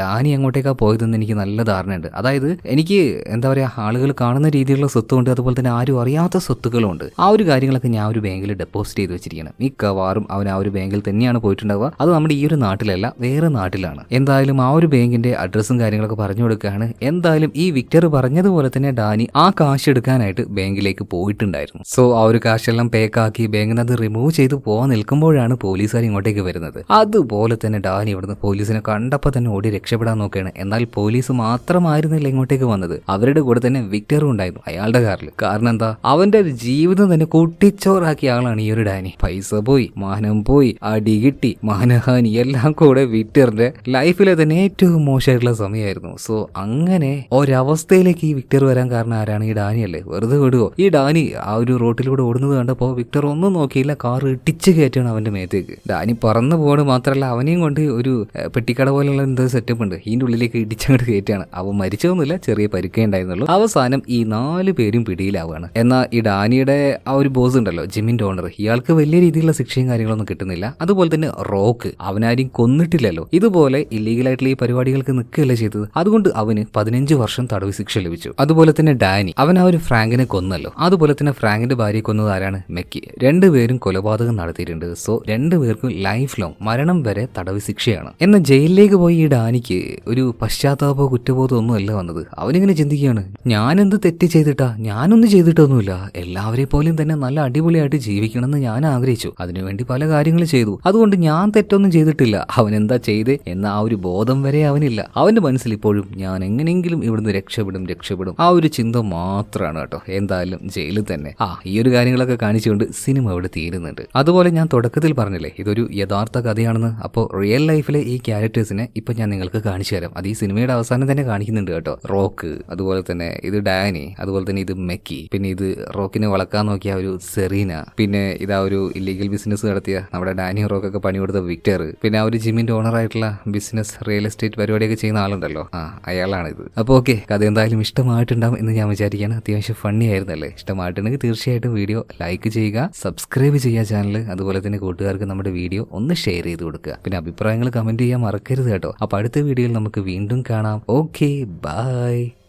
[SPEAKER 1] ഡാനി എങ്ങോട്ടേക്കാ പോയതെന്ന് എനിക്ക് നല്ല ധാരണയുണ്ട്. അതായത് എനിക്ക് എന്താ പറയാ ആളുകൾ കാണുന്ന രീതിയിലുള്ള സ്വത്തുണ്ട് അതുപോലെ തന്നെ ആരും അറിയാത്ത സ്വത്തുക്കളും ഉണ്ട് ആ ഒരു കാര്യങ്ങളൊക്കെ ഞാൻ ഒരു ബാങ്കിൽ ഡെപ്പോസിറ്റ് ചെയ്ത് വെച്ചിരിക്കണം മിക്കവാറും അവൻ ആ ഒരു ബാങ്കിൽ തന്നെയാണ് പോയിട്ടുണ്ടാവുക. അത് നമ്മുടെ ഈ ഒരു നാട്ടിലല്ല വേറെ നാട്ടിലാണ്. എന്തായാലും ആ ഒരു ബാങ്കിന്റെ അഡ്രസ്സും കാര്യങ്ങളൊക്കെ പറഞ്ഞു കൊടുക്കുകയാണ്. എന്തായാലും ഈ വിക്ടർ പറഞ്ഞതുപോലെ തന്നെ ഡാനി ആ കാശ് എടുക്കാനായിട്ട് ബാങ്കിലേക്ക് പോയിട്ടുണ്ടായിരുന്നു. സോ ആ ഒരു കാശെല്ലാം പേക്കാക്കി ബാങ്കിൽ നിന്ന് അത് റിമൂവ് ചെയ്ത് പോകാൻ നിൽക്കുമ്പോഴാണ് പോലീസുകാർ ഇങ്ങോട്ടേക്ക് വരുന്നത്. അതുപോലെ തന്നെ ഡാനി ഇവിടുന്ന് പോലീസിനെ കണ്ടപ്പോൾ തന്നെ ഓടി രക്ഷപ്പെടാൻ നോക്കുകയാണ്. എന്നാൽ പോലീസ് മാത്രമായിരുന്നില്ല ഇങ്ങോട്ടേക്ക് വന്നത്. അവരുടെ കൂടെ തന്നെ വിക്ടറും ഉണ്ടായിരുന്നു അയാളുടെ കാറിൽ. കാരണം എന്താ? അവന്റെ ഒരു ജീവിതം തന്നെ കുട്ടിച്ചോറാക്കിയ ആളാണ് ഈ ഒരു ഡാനി. പൈസ പോയി മാനം പോയി അടി കിട്ടി മാനഹാനി എല്ലാം കൂടെ വിക്ടറിന്റെ ലൈഫിലെ തന്നെ ഏറ്റവും മോശമായിട്ടുള്ള സമയമായിരുന്നു. സോ അങ്ങനെ ഒരവസ്ഥയിലേക്ക് ഈ വിക്ടർ വരാൻ കാരണം ആരാണ് ഈ ഡാനി അല്ലേ? വെറുതെ വിടുവോ? ഈ ഡാനി ആ ഒരു റോട്ടിലൂടെ ഓടുന്നത് കണ്ടപ്പോൾ വിക്ടർ ഒന്നും നോക്കിയില്ല. കാർ ഇടിച്ച് കയറ്റാണ് അവന്റെ മേത്തേക്ക്. ഡാനി പറന്നു പോണ് മാത്രമല്ല അവനെയും കൊണ്ട് ഒരു പെട്ടിക്കട പോലെയുള്ള എന്തോ സെറ്റപ്പ് ഉണ്ട്. ഇതിന്റെ ഉള്ളിലേക്ക് ഇടിച്ചങ്ങോട്ട് കയറ്റാണ് അവൻ മരിച്ചതൊന്നുമില്ല ചെറിയ പരിക്കേ ഉണ്ടായിരുന്നുള്ളൂ. അവസാനം ഈ നാല് പേരും പിടിയിലാവുകയാണ്. എന്നാൽ ഈ ഡാനിയുടെ ആ ഒരു ബോസ് ഉണ്ടല്ലോ ജിമ്മിന്റെ ഓണർ ഇയാൾക്ക് വലിയ രീതിയിലുള്ള ശിക്ഷയും കാര്യങ്ങളൊന്നും കിട്ടുന്നില്ല. അതുപോലെ തന്നെ റോക്ക് അവനാരും കൊന്നിട്ടില്ലല്ലോ. ഇതുപോലെ ഇല്ലീഗൽ ആയിട്ടുള്ള ഈ പരിപാടികൾക്ക് നിൽക്കുകയല്ലേ ചെയ്തത്. അതുകൊണ്ട് അവന് പതിനഞ്ച് വർഷം തടവ് ശിക്ഷ ലഭിച്ചു. അതുപോലെ തന്നെ ഡാനി അവൻ ആ ഒരു ഫ്രാങ്കിനെ കൊന്നല്ലോ. അതുപോലെ തന്നെ ഫ്രാങ്കിന്റെ ഭാര്യയെ കൊന്നത് ആരാണ്? മെക്കി. രണ്ടുപേരും കൊലപാതകം നടത്തിയിട്ടുണ്ട്. സോ രണ്ടുപേർക്കും ലൈഫ് ലോങ് മരണം വരെ തടവ് ശിക്ഷയാണ്. എന്നാൽ ജയിലിലേക്ക് പോയി ഈ ഡാനിക്ക് ഒരു പശ്ചാത്താപോ കുറ്റബോധം ഒന്നും അല്ല വന്നത്. അവനിങ്ങനെ ചിന്തിക്കുകയാണ് ഞാനെന്ത് തെറ്റ് ചെയ്തിട്ടാ? ഞാനൊന്നും ചെയ്തിട്ടൊന്നുമില്ല. എല്ലാവരെ പോലെയും തന്നെ നല്ല അടിപൊളിയായിട്ട് ജീവിക്കണമെന്ന് ഞാൻ ആഗ്രഹിച്ചു. അതിനുവേണ്ടി പല കാര്യങ്ങളും ചെയ്തു. അതുകൊണ്ട് ഞാൻ തെറ്റൊന്നും ചെയ്തിട്ടില്ല. അവൻ എന്താ ചെയ്ത് എന്ന ആ ഒരു ബോധം വരെ അവനില്ല. അവന്റെ മനസ്സിൽ ഇപ്പോഴും ഞാൻ എങ്ങനെയെങ്കിലും ഇവിടുന്ന് രക്ഷപ്പെടും രക്ഷപ്പെടും. ആ ഒരു ചിന്ത മാത്രമാണ് കേട്ടോ. എന്തായാലും ജയിലിൽ തന്നെ. ആ ഈ ഒരു കാര്യങ്ങളൊക്കെ കാണിച്ചുകൊണ്ട് സിനിമ അവിടെ തീരുന്നുണ്ട്. അതുപോലെ ഞാൻ തുടക്കത്തിൽ പറഞ്ഞില്ലേ ഇതൊരു യഥാർത്ഥ കഥയാണെന്ന്. അപ്പോൾ റിയൽ ലൈഫിലെ ഈ ക്യാരക്ടേഴ്സിനെ ഇപ്പൊ ഞാൻ നിങ്ങൾക്ക് കാണിച്ചു തരാം. അത് ഈ സിനിമയുടെ അവസാനം തന്നെ കാണിക്കുന്നുണ്ട് കേട്ടോ. റോക്ക് അതുപോലെ തന്നെ ഇത് ഡാനി അതുപോലെ തന്നെ ഇത് മെക്കി പിന്നെ ഇത് റോക്കിനെ വളക്കാൻ നോക്കിയ ഒരു സെറീന പിന്നെ ഇതാ ഒരു ഇല്ലീഗൽ ബിസിനസ് നടത്തിയ നമ്മുടെ ഡാനി റോക്കൊക്കെ പണി കൊടുത്ത വിക്ടർ പിന്നെ ആ ഒരു ജിമ്മിന്റെ ഓണർ ആയിട്ടുള്ള ബിസിനസ് റിയൽ എസ്റ്റേറ്റ് പരിപാടിയൊക്കെ ചെയ്യുന്ന ആളുണ്ടല്ലോ. ആ അയാളാണിത്. അപ്പോൾ ഓക്കെ കഥ എന്തായാലും ഇഷ്ടമായിട്ടുണ്ടാവും എന്ന് ഞാൻ വിചാരിക്കുകയാണ്. അത്യാവശ്യം ഫണ്ണി ആയിരുന്നല്ലേ? ഇഷ്ടമായിട്ടുണ്ടെങ്കിൽ തീർച്ചയായിട്ടും വീഡിയോ ലൈക്ക് ചെയ്യുക സബ്സ്ക്രൈബ് ചെയ്യുക ചാനൽ അതുപോലെ തന്നെ കൂട്ടുകാർക്ക് നമ്മുടെ വീഡിയോ ഒന്ന് ഷെയർ ചെയ്ത് കൊടുക്കുക. പിന്നെ അഭിപ്രായങ്ങൾ കമന്റ് ചെയ്യാൻ മറക്കരുത് കേട്ടോ. അപ്പോൾ അടുത്ത വീഡിയോയിൽ നമുക്ക് വീണ്ടും കാണാം. Okay bye